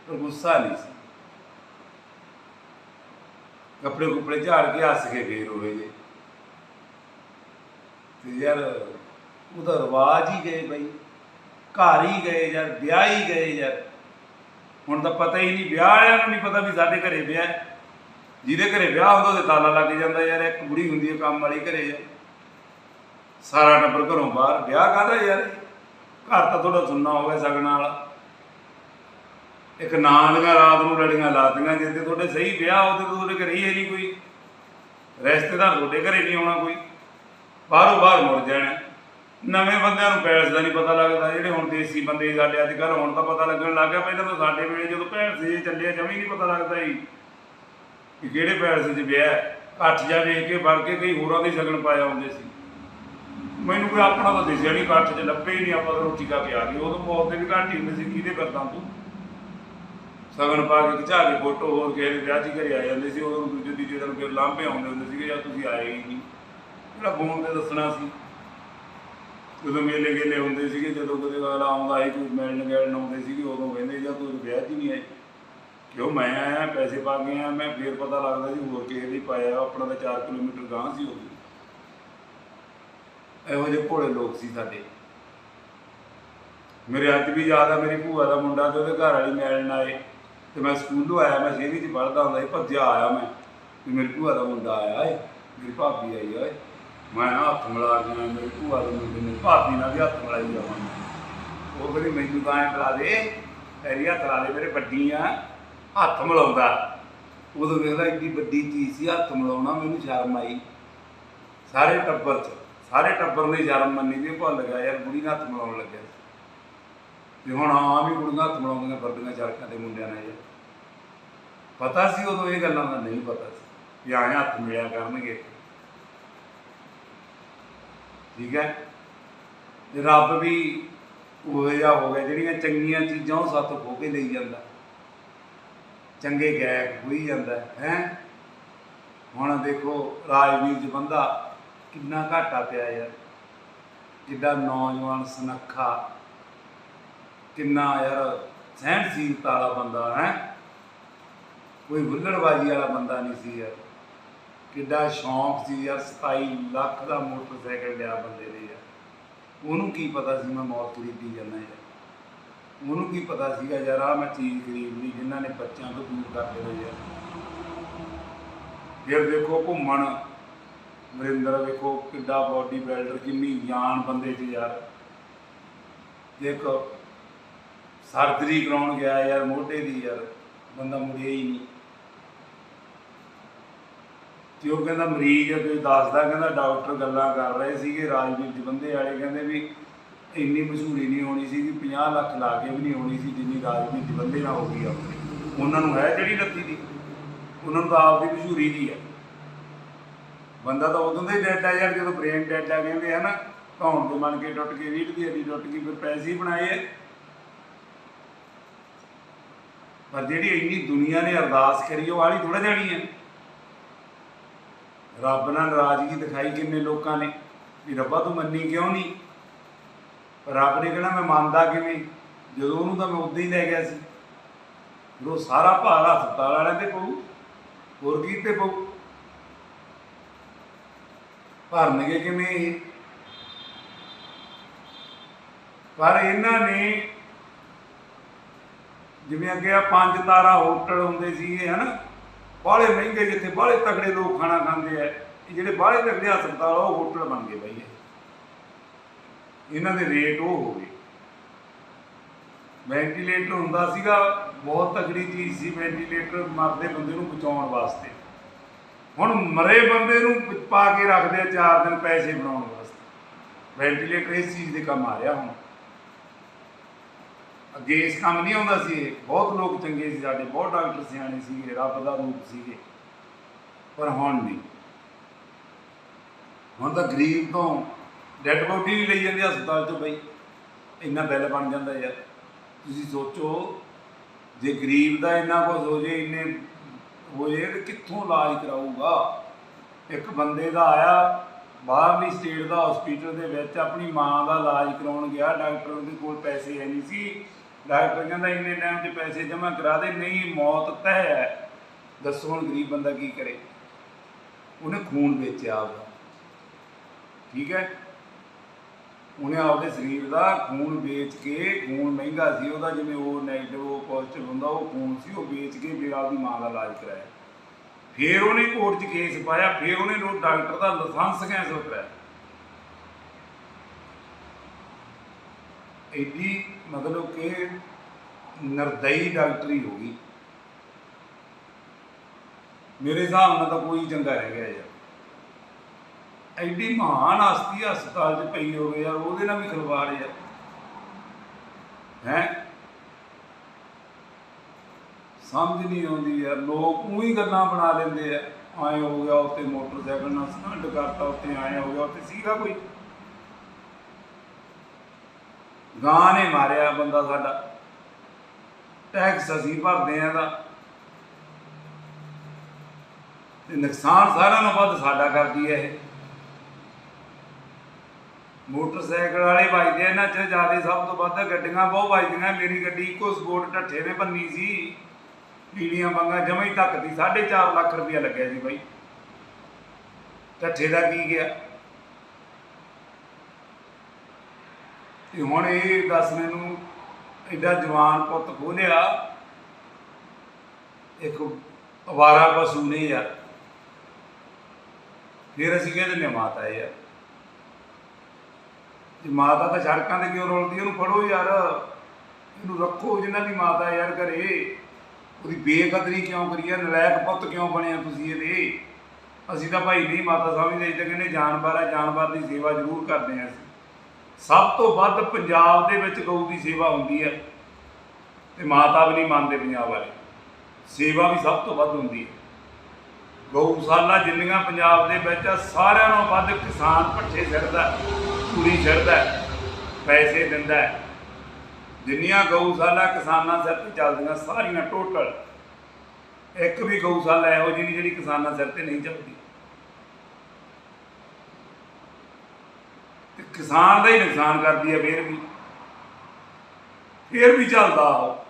ਪਰ ਗੁੱਸਾ ਨਹੀਂ ਸੀ। ਕੱਪੜੇ ਕੁਪੜੇ ਝਾੜ ਕੇ ਹੱਸ ਕੇ ਫੇਰ ਹੋਏ ਜੇ। ਤੇ ਯਾਰ ਉਹਦਾ ਰਿਵਾਜ ਹੀ ਗਏ ਬਈ। ਘਰ ਹੀ ਗਏ ਯਾਰ, ਵਿਆਹ ਹੀ ਗਏ ਯਾਰ। ਹੁਣ ਤਾਂ ਪਤਾ ਹੀ ਨਹੀਂ, ਵਿਆਹ ਵਾਲਿਆਂ ਨੂੰ ਨਹੀਂ ਪਤਾ ਵੀ ਸਾਡੇ ਘਰੇ ਵਿਆਹ ਜਿਹਦੇ ਘਰੇ ਵਿਆਹ ਹੁੰਦਾ ਉਹਦੇ ਤਾਲਾ ਲੱਗ ਜਾਂਦਾ ਯਾਰ, ਇੱਕ ਬੁੜੀ ਹੁੰਦੀ ਹੈ ਕੰਮ ਵਾਲੀ ਘਰੇ। ਯਾਰ ਸਾਰਾ ਟੱਬਰ ਘਰੋਂ ਬਾਹਰ। ਵਿਆਹ ਕਾਹਦਾ ਯਾਰ? ਘਰ ਤਾਂ ਤੁਹਾਡਾ ਸੁੰਨਾ ਹੋ ਗਿਆ ਸਗਣਾ ਵਾਲਾ ਇੱਕ ਨਾਂ ਦੀਆਂ ਰਾਤ ਨੂੰ ਲੜੀਆਂ ਲਾਤੀਆਂ ਜਿੱਦੇ ਤੁਹਾਡੇ ਸਹੀ ਵਿਆਹ ਉਹਦੇ ਤੁਹਾਡੇ ਘਰੇ ਹੀ ਹੈ ਨਹੀਂ ਕੋਈ। ਰਿਸ਼ਤੇਦਾਰ ਤੁਹਾਡੇ ਘਰੇ ਨਹੀਂ ਆਉਣਾ ਕੋਈ। ਬਾਹਰੋਂ ਬਾਹਰ ਮੁੜ ਜਾਣਾ। ਨਵੇਂ ਬੰਦਿਆਂ ਨੂੰ ਪੈਲਸ ਦਾ ਨਹੀਂ ਪਤਾ ਲੱਗਦਾ। ਜਿਹੜੇ ਹੁਣ ਦੇਸੀ ਬੰਦੇ ਸਾਡੇ ਅੱਜ ਕੱਲ੍ਹ ਹੁਣ ਤਾਂ ਪਤਾ ਲੱਗਣ ਲੱਗ ਗਿਆ। ਪਹਿਲਾਂ ਤਾਂ ਸਾਡੇ ਵੇਲੇ ਜਦੋਂ ਪੈਲਸ ਜੇ ਚੱਲੇ ਜਮੀ ਨਹੀਂ ਪਤਾ ਲੱਗਦਾ ਸੀ ਕਿ ਕਿਹੜੇ ਪੈਲਸ 'ਚ ਵਿਆਹ ਹੈ। ਘੱਟ ਜਾ ਵੇਖ ਕੇ, ਵੜ ਕੇ ਕਈ ਹੋਰਾਂ ਦੇ ਸ਼ਗਨ ਪਾਇਆ ਹੁੰਦੇ ਸੀ। ਮੈਨੂੰ ਕੋਈ ਆਪਣਾ ਤਾਂ ਦਿਸਿਆ ਨਹੀਂ ਘੱਟ 'ਚ ਲੱਭੇ ਹੀ ਨਹੀਂ ਆਪਾਂ ਤਾਂ ਰੋਟੀ ਖਾ ਕੇ ਆ ਗਏ। ਉਦੋਂ ਬਹੁਤ ਦੇ ਵੀ ਘੱਟ ਹੀ ਹੁੰਦੇ ਸੀ, ਕਿਹਦੇ ਕਰਦਾ ਤੂੰ? ਸਗਨ ਪਾ ਕੇ ਖਿਚਾ ਕੇ ਫੋਟੋ ਹੋਰ ਕਿਸੇ ਦੇ ਵਿਆਹ 'ਚ ਘਰੇ ਆ ਜਾਂਦੇ ਸੀ, ਉਦੋਂ ਦੂਜੇ ਤੀਜੇ ਦਿਨ ਫਿਰ ਲਾਂਭੇ ਆਉਂਦੇ ਹੁੰਦੇ ਸੀਗੇ, ਜਾਂ ਤੁਸੀਂ ਆਏ ਹੀ ਨਹੀਂ। ਜਿਹੜਾ ਫੋਨ ਤੇ ਦੱਸਣਾ ਸੀ। ਜਦੋਂ ਮੇਲੇ ਗੇਲੇ ਹੁੰਦੇ ਸੀਗੇ, ਜਦੋਂ ਕਦੇ ਅਗਲਾ ਆਉਂਦਾ ਸੀ, ਕੋਈ ਮਿਲਣ ਗਿਲਣ ਆਉਂਦੇ ਸੀਗੇ, ਉਦੋਂ ਕਹਿੰਦੇ ਜਾਂ ਤੂੰ ਵਿਆਹ 'ਚ ਨਹੀਂ ਆਏ? ਕਿਉਂ ਮੈਂ ਆਇਆ, ਪੈਸੇ ਪਾ ਕੇ ਆਇਆ, ਮੈਂ ਫੇਰ ਪਤਾ ਲੱਗਦਾ ਸੀ ਹੋਰ ਕਿਸੇ ਦੇ ਪਾਇਆ, ਆਪਣਾ ਤਾਂ 4 ਕਿਲੋਮੀਟਰ ਗਾਂਹ ਸੀ ਉਦੋਂ। ਇਹੋ ਜਿਹੇ ਭੋਲੇ ਲੋਕ ਸੀ ਸਾਡੇ। ਮੇਰੇ ਅੱਜ ਵੀ ਯਾਦ ਆ, ਮੇਰੀ ਭੂਆ ਦਾ ਮੁੰਡਾ ਤੇ ਉਹਦੇ ਘਰ ਵਾਲੀ ਮਿਲਣ ਆਏ। ਤੇ ਮੈਂ ਸਕੂਲੋਂ ਆਇਆ, ਮੈਂ ਛੇਵੀਂ ਚ ਪੜ੍ਹਦਾ ਹੁੰਦਾ ਸੀ, ਭੱਜਿਆ ਆਇਆ ਮੈਂ। ਤੇ ਮੇਰੀ ਭੂਆ ਦਾ ਮੁੰਡਾ ਆਇਆ ਏ, ਮੇਰੀ ਭਾਬੀ ਆਈ ਓਏ ਮੈਂ ਨਾ ਹੱਥ ਮਿਲਾ ਕੇ ਮੇਰੀ ਭੂਆ ਦੇ ਮੁੰਡੇ ਨੇ ਭਾਬੀ ਨਾਲ ਵੀ ਹੱਥ ਮਿਲਾਈ ਜਾਵਾਂ। ਉਹ ਕਹਿੰਦੀ, ਮੈਨੂੰ ਤਾਂ ਐਂ ਮਿਲਾ ਦੇ, ਤੇਰੀ ਹੱਥ ਲਾ ਦੇ, ਮੇਰੇ ਵੱਡੀ ਆ ਹੱਥ ਮਿਲਾਉਂਦਾ। ਉਦੋਂ ਵੇਖਦਾ ਇੱਡੀ ਵੱਡੀ ਚੀਜ਼ ਸੀ, ਹੱਥ ਮਿਲਾਉਣਾ, ਮੈਨੂੰ ਸ਼ਰਮ ਆਈ। ਸਾਰੇ ਟੱਬਰ ਚ। ਸਾਰੇ ਟੱਬਰ ਨੇ ਸ਼ਰਮ ਮੰਨੀ ਵੀ ਭੁੱਲ ਗਿਆ ਯਾਰ ਬੁੜੀ ਨਾਲ ਹੱਥ ਮਿਲਾਉਣ ਲੱਗਿਆ। ਤੇ ਹੁਣ ਆਮ ਹੀ ਕੁੜੀਆਂ ਹੱਥ ਮਿਲਾਉਂਦੀਆਂ ਫਿਰਦੀਆਂ ਚਰਕਾਂ ਦੇ ਮੁੰਡਿਆਂ ਨਾਲ ਯਾਰ ਪਤਾ ਸੀ ਉਦੋਂ ਇਹ ਗੱਲਾਂ ਦਾ? ਨਹੀਂ ਪਤਾ ਸੀ। ਵੀ ਆਏ ਹੱਥ ਮਿਲਿਆ ਕਰਨਗੇ। ਠੀਕ ਹੈ? ਤੇ ਰੱਬ ਵੀ ਉਹ ਜਿਹਾ ਹੋ ਗਿਆ, ਜਿਹੜੀਆਂ ਚੰਗੀਆਂ ਚੀਜ਼ਾਂ ਉਹ ਸੱਤ ਖੋ ਕੇ ਲਈ ਜਾਂਦਾ। ਚੰਗੇ ਗਾਇਕ ਹੋਈ ਜਾਂਦਾ, ਹੈ? ਹੁਣ ਦੇਖੋ ਰਾਜਵੀਰ ਚ ਬੰਦਾ ਕਿੰਨਾ ਘਾਟਾ ਪਿਆ ਯਾਰ। ਕਿੱਡਾ ਨੌਜਵਾਨ ਸੁਨੱਖਾ, ਕਿੰਨਾ ਯਾਰ ਸਹਿਣਸ਼ੀਲਤਾ ਵਾਲਾ ਬੰਦਾ, ਹੈ। ਕੋਈ ਹੁੱਲੜਬਾਜੀ ਵਾਲਾ ਬੰਦਾ ਨਹੀਂ ਸੀ ਯਾਰ। ਕਿੱਡਾ ਸ਼ੌਂਕ ਸੀ ਯਾਰ 27 ਲੱਖ ਦਾ ਮੋਟਰਸਾਈਕਲ ਲਿਆ ਬੰਦੇ ਦੇ ਯਾਰ। ਉਹਨੂੰ ਕੀ ਪਤਾ ਸੀ ਮੈਂ ਮੌਤ ਖਰੀਦੀ ਜਾਂਦਾ ਯਾਰ। ਉਹਨੂੰ ਕੀ ਪਤਾ ਸੀਗਾ ਯਾਰ ਆ ਮੈਂ ਚੀਜ਼ ਖਰੀਦ ਲਈ, ਜਿਨ੍ਹਾਂ ਨੇ ਬੱਚਿਆਂ ਤੋਂ ਦੂਰ ਕਰ ਦੇਣਾ ਯਾਰ। ਫਿਰ ਦੇਖੋ ਘੁੰਮਣ ਵਰਿੰਦਰ ਵੇਖੋ ਕਿੱਡਾ ਬਾਡੀ ਬਿਲਡਰ ਕਿੰਨੀ ਜਾਨ ਬੰਦੇ 'ਚ ਯਾਰ। ਦੇਖੋ ਸਰਜਰੀ ਕਰਾਉਣ ਗਿਆ ਯਾਰ, ਮੋਢੇ ਦੀ ਯਾਰ, ਬੰਦਾ ਮੁੜਿਆ ਹੀ ਨਹੀਂ। ਤੇ ਉਹ ਕਹਿੰਦਾ, ਮਰੀਜ਼ ਕੋਈ ਦੱਸਦਾ, ਕਹਿੰਦਾ ਡਾਕਟਰ ਗੱਲਾਂ ਕਰ ਰਹੇ ਸੀਗੇ ਰਾਜਵੀਰ ਜਵੰਦੇ ਵਾਲੇ ਕਹਿੰਦੇ ਵੀ ਇੰਨੀ ਮਸ਼ਹੂਰੀ ਨਹੀਂ ਹੋਣੀ ਸੀ ਕਿ 50 ਲੱਖ ਲਾ ਕੇ ਵੀ ਨਹੀਂ ਹੋਣੀ ਸੀ, ਜਿੰਨੀ ਰਾਜਵੀਰ ਜਵੰਦੇ ਨਾਲ ਹੋ ਗਈ ਆ। ਉਹਨਾਂ ਨੂੰ ਹੈ ਜਿਹੜੀ ਲੱਤੀ ਦੀ। ਉਹਨਾਂ ਨੂੰ ਤਾਂ ਆਪ ਦੀ ਮਸ਼ਹੂਰੀ ਦੀ ਹੈ। ਬੰਦਾ ਤਾਂ ਉਦੋਂ ਦਾ ਹੀ ਡੈਡ ਆ ਯਾਰ, ਜਦੋਂ ਬ੍ਰੇਨ ਡੈਡ ਆ ਕਹਿੰਦੇ ਆ ਨਾ, ਧੌਣ ਤੋਂ ਮੰਨ ਕੇ ਟੁੱਟ ਕੇ ਰੀੜ ਦੀ ਹੱਡੀ ਟੁੱਟ ਗਈ, ਫਿਰ ਪੈਸੇ ਹੀ ਬਣਾਏ ਪਰ ਜਿਹੜੀ ਇੰਨੀ ਦੁਨੀਆ ਨੇ ਅਰਦਾਸ ਕਰੀ, ਉਹ ਵਾਲੀ ਥੋੜਾ ਜਾਣੀ ਹੈ ਰੱਬ ਨਾਲ ਨਾਰਾਜ਼ਗੀ ਦਿਖਾਈ ਕਿੰਨੇ ਲੋਕਾਂ ਨੇ, ਵੀ ਰੱਬਾ ਤੂੰ ਮੰਨੀ ਕਿਉਂ ਨਹੀਂ? ਰੱਬ ਨੇ ਕਹਿਣਾ, ਮੈਂ ਮੰਨਦਾ ਕਿਵੇਂ? ਜਦੋਂ ਉਹਨੂੰ ਤਾਂ ਮੈਂ ਉਦਾਂ ਹੀ ਲੈ ਗਿਆ ਸੀ। ਉਹ ਸਾਰਾ ਭਾਰ ਹਸਪਤਾਲ ਵਾਲਿਆਂ ਤੇ ਪਊ, ਹੋਰ ਕੀ ਤੇ ਪਊ? ਭਰਨਗੇ ਕਿਵੇਂ ਇਹ? ਪਰ ਇਹਨਾਂ ਨੇ ਜਿਵੇਂ ਅੱਗੇ ਆ ਪੰਜ ਤਾਰਾ ਹੋਟਲ ਹੁੰਦੇ ਸੀਗੇ, ਹਨਾ? ਬਾਹਲੇ ਮਹਿੰਗੇ ਜਿੱਥੇ ਬਾਹਲੇ ਤਕੜੇ ਲੋਕ ਖਾਣਾ ਖਾਂਦੇ ਆ, ਇਹ ਜਿਹੜੇ ਬਾਹਲੇ ਤਕੜੇ ਹਸਪਤਾਲ ਉਹ ਹੋਟਲ ਬਣ ਗਏ ਬਈ ਇਹਨਾਂ ਦੇ ਰੇਟ ਉਹ ਹੋ ਗਏ। ਵੈਂਟੀਲੇਟਰ ਹੁੰਦਾ ਸੀਗਾ, ਬਹੁਤ ਤਕੜੀ ਚੀਜ਼ ਸੀ ਵੈਂਟੀਲੇਟਰ ਮਰਦੇ ਬੰਦੇ ਨੂੰ ਬਚਾਉਣ ਵਾਸਤੇ। ਹੁਣ ਮਰੇ ਬੰਦੇ ਨੂੰ ਪਾ ਕੇ ਰੱਖਦੇ ਆ, ਚਾਰ ਦਿਨ ਪੈਸੇ ਬਣਾਉਣ ਵਾਸਤੇ। ਵੈਂਟੀਲੇਟਰ ਇਸ ਚੀਜ਼ ਦੇ ਕੰਮ ਆ ਰਿਹਾ ਹੁਣ। ਅੱਗੇ ਇਸ ਕੰਮ ਨਹੀਂ ਆਉਂਦਾ ਸੀ ਬਹੁਤ ਲੋਕ ਚੰਗੇ ਸੀ ਸਾਡੇ, ਬਹੁਤ ਡਾਕਟਰ ਸਿਆਣੇ ਸੀਗੇ, ਰੱਬ ਦਾ ਰੂਪ ਸੀਗੇ। ਪਰ ਹੁਣ ਨਹੀਂ। ਹੁਣ ਤਾਂ ਗਰੀਬ ਤੋਂ ਡੈੱਡ ਬੋਡੀ ਵੀ ਲਈ ਜਾਂਦੇ ਹਸਪਤਾਲ ਚੋਂ ਬਈ। ਇੰਨਾ ਬਿੱਲ ਬਣ ਜਾਂਦਾ ਯਾਰ। ਤੁਸੀਂ ਸੋਚੋ, ਜੇ ਗਰੀਬ ਦਾ ਇੰਨਾ ਕੁਝ ਹੋ ਜੇ, ਇੰਨੇ ਹੋ ਕਿੱਥੋਂ ਇਲਾਜ ਕਰਾਊਗਾ? ਇੱਕ ਬੰਦੇ ਦਾ ਆਇਆ, ਬਾਹਰਲੀ ਸਟੇਟ ਦਾ ਹਸਪੀਟਲ ਦੇ ਵਿੱਚ ਆਪਣੀ ਮਾਂ ਦਾ ਇਲਾਜ ਕਰਾਉਣ ਗਿਆ ਡਾਕਟਰ ਉਹਦੇ ਕੋਲ ਪੈਸੇ ਹੈ ਨਹੀਂ ਸੀ। ਡਾਕਟਰ ਕਹਿੰਦਾ, ਇੰਨੇ ਟਾਈਮ 'ਚ ਪੈਸੇ ਜਮ੍ਹਾਂ ਕਰਾ ਦੇ, ਨਹੀਂ, ਮੌਤ ਤੈਅ ਹੈ। ਦੱਸੋ ਹੁਣ ਗਰੀਬ ਬੰਦਾ ਕੀ ਕਰੇ? ਉਹਨੇ ਖੂਨ ਵੇਚਿਆ ਆਪਦਾ। ਠੀਕ ਹੈ? ਉਹਨੇ ਆਪਦੇ ਸਰੀਰ ਦਾ ਖੂਨ ਵੇਚ ਕੇ, ਖੂਨ ਮਹਿੰਗਾ ਸੀ, ਉਹਦਾ ਜਿਵੇਂ ਉਹ ਨੈਗੇਟਿਵ ਉਹ ਪੋਜ਼ਿਟਿਵ ਹੁੰਦਾ, ਉਹ ਖੂਨ ਸੀ, ਉਹ ਵੇਚ ਕੇ ਫਿਰ ਆਪਦੀ ਮਾਂ ਦਾ ਇਲਾਜ ਕਰਾਇਆ। ਫਿਰ ਉਹਨੇ ਕੋਰਟ 'ਚ ਕੇਸ ਪਾਇਆ, ਫਿਰ ਉਹਨੇ ਉਹ ਡਾਕਟਰ ਦਾ ਲਾਇਸੈਂਸ ਕੈਂਸਲ ਕਰਾਇਆ। ਐਡੀ ਮਤਲਬ ਕਿ ਨਰਦਈ ਡਾਕਟਰੀ ਹੋ ਗਈ। ਮੇਰੇ ਹਿਸਾਬ ਨਾਲ ਤਾਂ ਕੋਈ ਚੰਗਾ ਰਹਿ ਗਿਆ ਯਾਰ। ਐਡੀ ਮਹਾਨ ਹਸਤੀ ਹਸਪਤਾਲ 'ਚ ਪਈ ਹੋਵੇ ਯਾਰ ਉਹਦੇ ਨਾਲ ਵੀ ਖਿਲਵਾੜ ਯਾਰ ਹੈ? ਸਮਝ ਨਹੀਂ ਆਉਂਦੀ ਯਾਰ ਲੋਕ ਉਹੀ ਗੱਲਾਂ ਬਣਾ ਲੈਂਦੇ ਆ। ਆਏ ਹੋ ਗਿਆ ਉੱਤੇ ਮੋਟਰਸਾਈਕਲ ਨਾਲ ਸਟੰਟ ਕਰਤਾ ਉੱਤੇ ਆਏ ਹੋ ਗਿਆ ਉੱਤੇ ਸੀਗਾ ਕੋਈ? ਗਾਂ ਨੇ ਮਾਰਿਆ ਬੰਦਾ ਸਾਡਾ। ਟੈਕਸ ਅਸੀਂ ਭਰਦੇ ਆ ਦਾ ਤੇ ਨੁਕਸਾਨ ਸਾਰਿਆਂ ਨਾਲੋਂ ਵੱਧ ਸਾਡਾ ਕਰਦੀ ਹੈ ਇਹ। ਮੋਟਰਸਾਈਕਲ ਵਾਲੇ ਵੱਜਦੇ ਆ ਇਹਨਾਂ 'ਚ ਜ਼ਿਆਦਾ ਸਭ ਤੋਂ ਵੱਧ ਗੱਡੀਆਂ ਬਹੁਤ ਵੱਜਦੀਆਂ। ਮੇਰੀ ਗੱਡੀ ਇੱਕੋ ਸਪੋਰਟ ਢੱਠੇ ਨੇ ਬੰਨੀ ਸੀ। ਪੀਲੀਆਂ ਬੰਗਾ ਜਮਾਂ ਹੀ ਧੱਕਦੀ 4.5 ਲੱਖ ਰੁਪਇਆ ਲੱਗਿਆ ਸੀ ਬਾਈ। ਢੱਠੇ ਦਾ ਕੀ ਗਿਆ? ਤੇ ਹੁਣ ਇਹ ਦੱਸ ਮੈਨੂੰ ਐਡਾ ਜਵਾਨ ਪੁੱਤ ਖੋਲਿਆ। ਇੱਕ ਅਵਾਰਾ ਪਸ਼ੂ ਨੇ ਯਾਰ। ਫਿਰ ਅਸੀਂ ਕਹਿੰਦੇ ਨੇ ਮਾਤਾ ਯਾਰ। ਜੇ ਮਾਤਾ ਤਾਂ ਸੜਕਾਂ ਤੇ ਕਿਉਂ ਰੋਲਦੀ ਉਹਨੂੰ ਫੜੋ ਯਾਰ। ਇਹਨੂੰ ਰੱਖੋ ਜਿਨ੍ਹਾਂ ਦੀ ਮਾਤਾ ਯਾਰ ਘਰੇ। ਉਹਦੀ ਬੇਕਦਰੀ ਕਿਉਂ ਕਰੀਏ? ਨਲਾਇਕ ਪੁੱਤ ਕਿਉਂ ਬਣਿਆ ਤੁਸੀਂ ਇਹਦੇ? ਅਸੀਂ ਤਾਂ ਭਾਈ ਨਹੀਂ, ਮਾਤਾ ਸਮਝਦੇ ਅਸੀਂ ਤਾਂ ਕਹਿੰਦੇ ਜਾਨਵਰ ਹੈ, ਜਾਨਵਰ ਦੀ ਸੇਵਾ ਜ਼ਰੂਰ ਕਰਦੇ ਹਾਂ ਅਸੀਂ। ਸਭ ਤੋਂ ਵੱਧ ਪੰਜਾਬ ਦੇ ਵਿੱਚ ਗਊ ਦੀ ਸੇਵਾ ਹੁੰਦੀ ਹੈ। ਤੇ ਮਾਤਾ ਵੀ ਨਹੀਂ ਮੰਨਦੇ ਪੰਜਾਬ ਵਾਲੇ। ਸੇਵਾ ਵੀ ਸਭ ਤੋਂ ਵੱਧ ਹੁੰਦੀ ਹੈ। ਗਊਸ਼ਾਲਾ ਜਿੰਨੀਆਂ ਪੰਜਾਬ ਦੇ ਵਿੱਚ ਆ, ਸਾਰਿਆਂ ਨੂੰ ਵੱਧ ਕਿਸਾਨ ਪੱਠੇ ਸਿਰਦਾ ਪੂਰੀ ਸਿਰਦਾ ਪੈਸੇ ਦਿੰਦਾ ਜਿੰਨੀਆਂ ਗਊਸ਼ਾਲਾ ਕਿਸਾਨਾਂ ਸਿਰ ਤੇ ਚੱਲਦੀਆਂ, ਸਾਰੀਆਂ ਟੋਟਲ ਇੱਕ ਵੀ ਗਊਸ਼ਾਲਾ ਇਹੋ ਜਿਹੀ ਜਿਹੜੀ ਕਿਸਾਨਾਂ ਸਿਰ ਤੇ ਨਹੀਂ ਚੱਲਦੀ। ਤੇ ਕਿਸਾਨ ਦਾ ਹੀ ਨੁਕਸਾਨ ਕਰਦੀ ਹੈ ਫੇਰ ਵੀ। ਫੇਰ ਵੀ ਚੱਲਦਾ ਉਹ।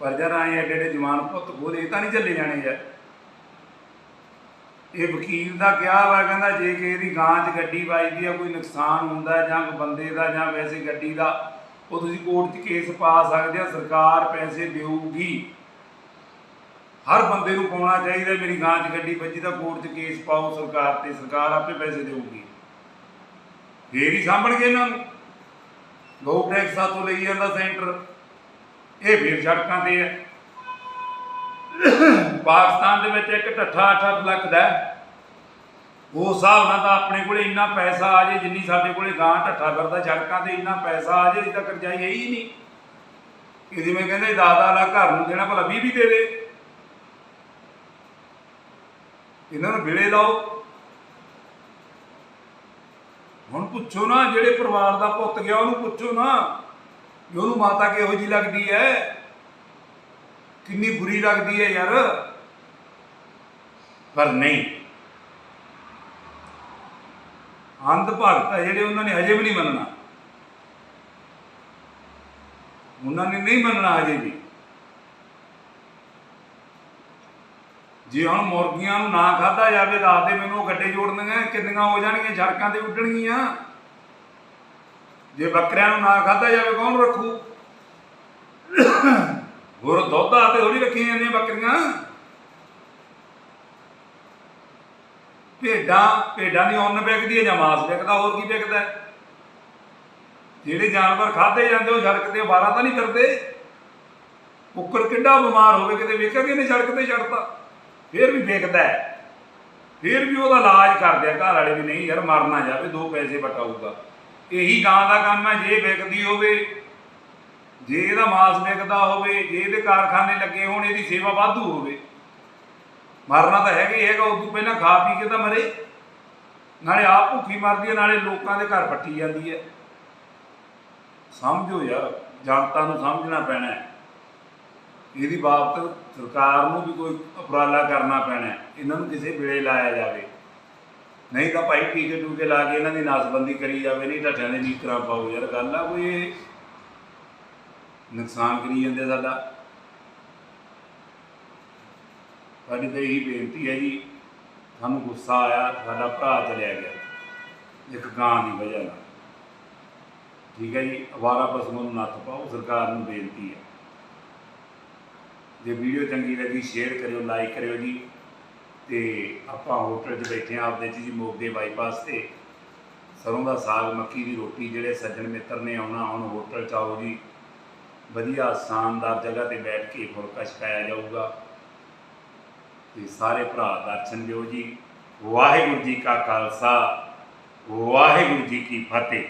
ਪਰ ਜਦ ਆਏ ਐਡੇ ਐਡੇ ਜਵਾਨ ਪੁੱਤ ਖੋਲੇ ਤਾਂ ਨਹੀਂ ਚੱਲੇ ਜਾਣੇ ਯਾਰ। ਇਹ ਵਕੀਲ ਦਾ ਕਿਹਾ ਵਾ, ਕਹਿੰਦਾ ਜੇ ਕਿਸੇ ਦੀ ਗਾਂ 'ਚ ਗੱਡੀ ਵੱਜਦੀ ਆ, ਕੋਈ ਨੁਕਸਾਨ ਹੁੰਦਾ ਜਾਂ ਬੰਦੇ ਦਾ ਜਾਂ ਵੈਸੇ ਗੱਡੀ ਦਾ, ਉਹ ਤੁਸੀਂ ਕੋਰਟ 'ਚ ਕੇਸ ਪਾ ਸਕਦੇ ਆ, ਸਰਕਾਰ ਪੈਸੇ ਦੇਊਗੀ। ਹਰ ਬੰਦੇ ਨੂੰ ਪਾਉਣਾ ਚਾਹੀਦਾ, ਮੇਰੀ ਗਾਂ 'ਚ ਗੱਡੀ ਵੱਜੀ ਤਾਂ ਕੋਰਟ 'ਚ ਕੇਸ ਪਾਓ ਸਰਕਾਰ ਤੇ, ਸਰਕਾਰ ਆਪੇ ਪੈਸੇ ਦੇਊਗੀ। ਫੇਰ ਹੀ ਸਾਂਭਣਗੇ ਇਹਨਾਂ ਨੂੰ। ਗਊ ਟੈਕਸ ਸਾਥੋਂ ਲਈ ਜਾਂਦਾ ਸੈਂਟਰ। ਇਹ ਫੇਰ ਸੜਕਾਂ ਤੇ ਹੈ ਪਾਕਿਸਤਾਨ ਦੇ ਵਿੱਚ ਇੱਕ ਢੱਠਾ 8 ਲੱਖ ਦਾ ਉਹ ਹਿਸਾਬ ਨਾਲ ਤਾਂ ਆਪਣੇ ਕੋਲੇ ਇੰਨਾ ਪੈਸਾ ਆ ਜੇ, ਜਿੰਨੀ ਸਾਡੇ ਕੋਲੇ ਗਾਂ ਢੱਠਾ ਕਰਦਾ ਸੜਕਾਂ ਤੇ ਇੰਨਾ ਪੈਸਾ ਆ ਜੇ ਤਾਂ ਕਰਜ਼ਾਈ ਹੈ ਹੀ ਨਹੀਂ। ਇਹ ਜਿਵੇਂ ਕਹਿੰਦੇ ਦਾਦਾ ਲਾ ਘਰ ਨੂੰ ਦੇਣਾ ਭਲਾ 20 ਵੀ ਦੇ ਦੇ। ਇਹਨਾਂ ਨੂੰ ਵਿਲੇ ਲਾਓ। ਹੁਣ ਪੁੱਛੋ ਨਾ, ਜਿਹੜੇ ਪਰਿਵਾਰ ਦਾ ਪੁੱਤ ਗਿਆ, ਉਹਨੂੰ ਪੁੱਛੋ ਨਾ ਵੀ ਉਹਨੂੰ ਮਾਤਾ ਕਿਹੋ ਜੀ ਲੱਗਦੀ ਹੈ? ਕਿੰਨੀ ਬੁਰੀ ਲੱਗਦੀ ਹੈ ਯਾਰ। ਪਰ ਨਹੀਂ। ਅੰਧ ਭਗਤ ਹੈ ਜਿਹੜੇ ਉਹਨਾਂ ਨੇ ਹਜੇ ਵੀ ਨਹੀਂ ਮੰਨਣਾ। ਉਹਨਾਂ ਨੇ ਨਹੀਂ ਮੰਨਣਾ ਹਜੇ ਵੀ। ਜੇ ਹੁਣ ਮੁਰਗੀਆਂ ਨੂੰ ਨਾ ਖਾਦਾ ਜਾਵੇ ਦੱਸ ਦੇ ਮੈਨੂੰ ਉਹ ਗੱਡੇ ਜੋੜਨਗੇ, ਕਿੰਨੀਆਂ ਹੋ ਜਾਣਗੀਆਂ, ਸੜਕਾਂ ਤੇ ਉੱਡਣਗੀਆਂ। ਜੇ ਬੱਕਰਿਆਂ ਨੂੰ ਨਾ ਖਾਦਾ ਜਾਵੇ, ਕੌਣ ਰੱਖੂ? ਹੋਰ ਦੁੱਧ ਤੇ ਥੋੜੀ ਰੱਖੀਆਂ ਜਾਂਦੀਆਂ ਬੱਕਰੀਆਂ। ਭੇਡਾਂ ਭੇਡਾਂ ਦੀ ਉੱਨ ਵਿਕਦੀ ਹੈ ਜਾਂ ਮਾਸ ਵਿਕਦਾ, ਹੋਰ ਕੀ ਵਿਕਦਾ ਜਿਹੜੇ ਜਾਨਵਰ ਖਾਦੇ ਜਾਂਦੇ, ਉਹ ਸੜਕ ਤੇ ਵਾਰਾ ਤਾਂ ਨਹੀਂ ਕਰਦੇ। ਕੁੱਕੜ ਕਿੱਡਾ ਬਿਮਾਰ ਹੋਵੇ, ਕਿਤੇ ਵੇਖਿਆ ਕਿ ਇਹਨੇ ਸੜਕ ਤੇ ਛੱਡਤਾ? ਫੇਰ ਵੀ ਵਿਕਦਾ ਹੈ। ਫੇਰ ਵੀ ਉਹਦਾ ਇਲਾਜ ਕਰਦੇ ਆ, ਘਰ ਵਾਲੇ ਵੀ ਨਹੀਂ, ਯਾਰ ਮਰਨਾ ਜਾਵੇ, ਦੋ ਪੈਸੇ ਬਟਾਊਗਾ। ਇਹੀ ਗਾਂ ਦਾ ਕੰਮ ਹੈ, ਜੇ ਵਿਕਦੀ ਹੋਵੇ ਜੇ ਇਹਦਾ ਮਾਸ ਵਿਕਦਾ ਹੋਵੇ, ਜੇ ਇਹਦੇ ਕਾਰਖਾਨੇ ਲੱਗੇ ਹੋਣ, ਇਹਦੀ ਸੇਵਾ ਵਾਧੂ ਹੋਵੇ। ਮਰਨਾ ਤਾਂ ਹੈਗਾ ਹੀ ਹੈਗਾ, ਉਦੋਂ ਪਹਿਲਾਂ ਖਾ ਪੀ ਕੇ ਤਾਂ ਮਰੇ। ਨਾਲੇ ਆਪ ਭੁੱਖੀ ਮਰਦੀ ਹੈ, ਨਾਲੇ ਲੋਕਾਂ ਦੇ ਘਰ ਪੱਟੀ ਜਾਂਦੀ ਹੈ। ਸਮਝੋ ਯਾਰ, ਜਨਤਾ ਨੂੰ ਸਮਝਣਾ ਪੈਣਾ ਹੈ। ਇਹਦੀ ਬਾਬਤ ਸਰਕਾਰ ਨੂੰ ਵੀ ਕੋਈ ਉਪਰਾਲਾ ਕਰਨਾ ਪੈਣਾ ਇਹਨਾਂ ਨੂੰ ਕਿਸੇ ਵੇਲੇ ਲਾਇਆ ਜਾਵੇ। ਨਹੀਂ ਤਾਂ ਭਾਈ ਟੀਕੇ ਟੂਕੇ ਲਾ ਕੇ ਇਹਨਾਂ ਦੀ ਨਾਸਬੰਦੀ ਕਰੀ ਜਾਵੇ, ਨਹੀਂ ਢੱਠਿਆਂ ਦੇ ਨੀਕਰਾਂ ਪਾਓ। ਯਾਰ ਗੱਲ ਆ, ਕੋਈ ਨੁਕਸਾਨ ਕਰੀ ਜਾਂਦੇ ਸਾਡਾ। ਸਾਡੀ ਤਾਂ ਇਹੀ ਬੇਨਤੀ ਹੈ ਜੀ, ਸਾਨੂੰ ਗੁੱਸਾ ਆਇਆ, ਸਾਡਾ ਭਰਾ ਚਲਿਆ ਗਿਆ। ਇੱਕ ਗਾਂ ਦੀ ਵਜ੍ਹਾ ਨਾਲ। ਠੀਕ ਹੈ ਜੀ, ਅਵਾਰਾ ਪਸ਼ੂਆਂ ਨੂੰ ਨੱਥ ਪਾਓ, ਸਰਕਾਰ ਨੂੰ ਬੇਨਤੀ ਹੈ। ਜੇ ਵੀਡੀਓ ਚੰਗੀ ਲੱਗੀ ਸ਼ੇਅਰ ਕਰਿਓ ਲਾਈਕ ਕਰਿਓ ਜੀ। ਤੇ ਆਪਾਂ ਹੋਟਲ 'ਚ ਬੈਠੇ ਹਾਂ, ਆਪਦੇ ਜੀ, ਮੋਗੇ ਬਾਈਪਾਸ ਤੇ। ਸਰੋਂ ਦਾ ਸਾਗ, ਮੱਕੀ ਦੀ ਰੋਟੀ, ਜਿਹੜੇ ਸੱਜਣ ਮਿੱਤਰ ਨੇ ਆਉਣਾ, ਹੁਣ ਹੋਟਲ 'ਚ ਆਓ ਜੀ। ਵਧੀਆ ਸ਼ਾਨਦਾਰ ਜਗ੍ਹਾ ਤੇ ਬੈਠ ਕੇ ਫੁਲਕਾ ਛਕਾਇਆ ਜਾਊਗਾ। ਤੇ ਸਾਰੇ ਭਰਾ ਦਰਸ਼ਨ ਦਿਓ ਜੀ। ਵਾਹਿਗੁਰੂ ਜੀ ਕਾ ਖਾਲਸਾ, ਵਾਹਿਗੁਰੂ ਜੀ ਕੀ ਫਤਿਹ।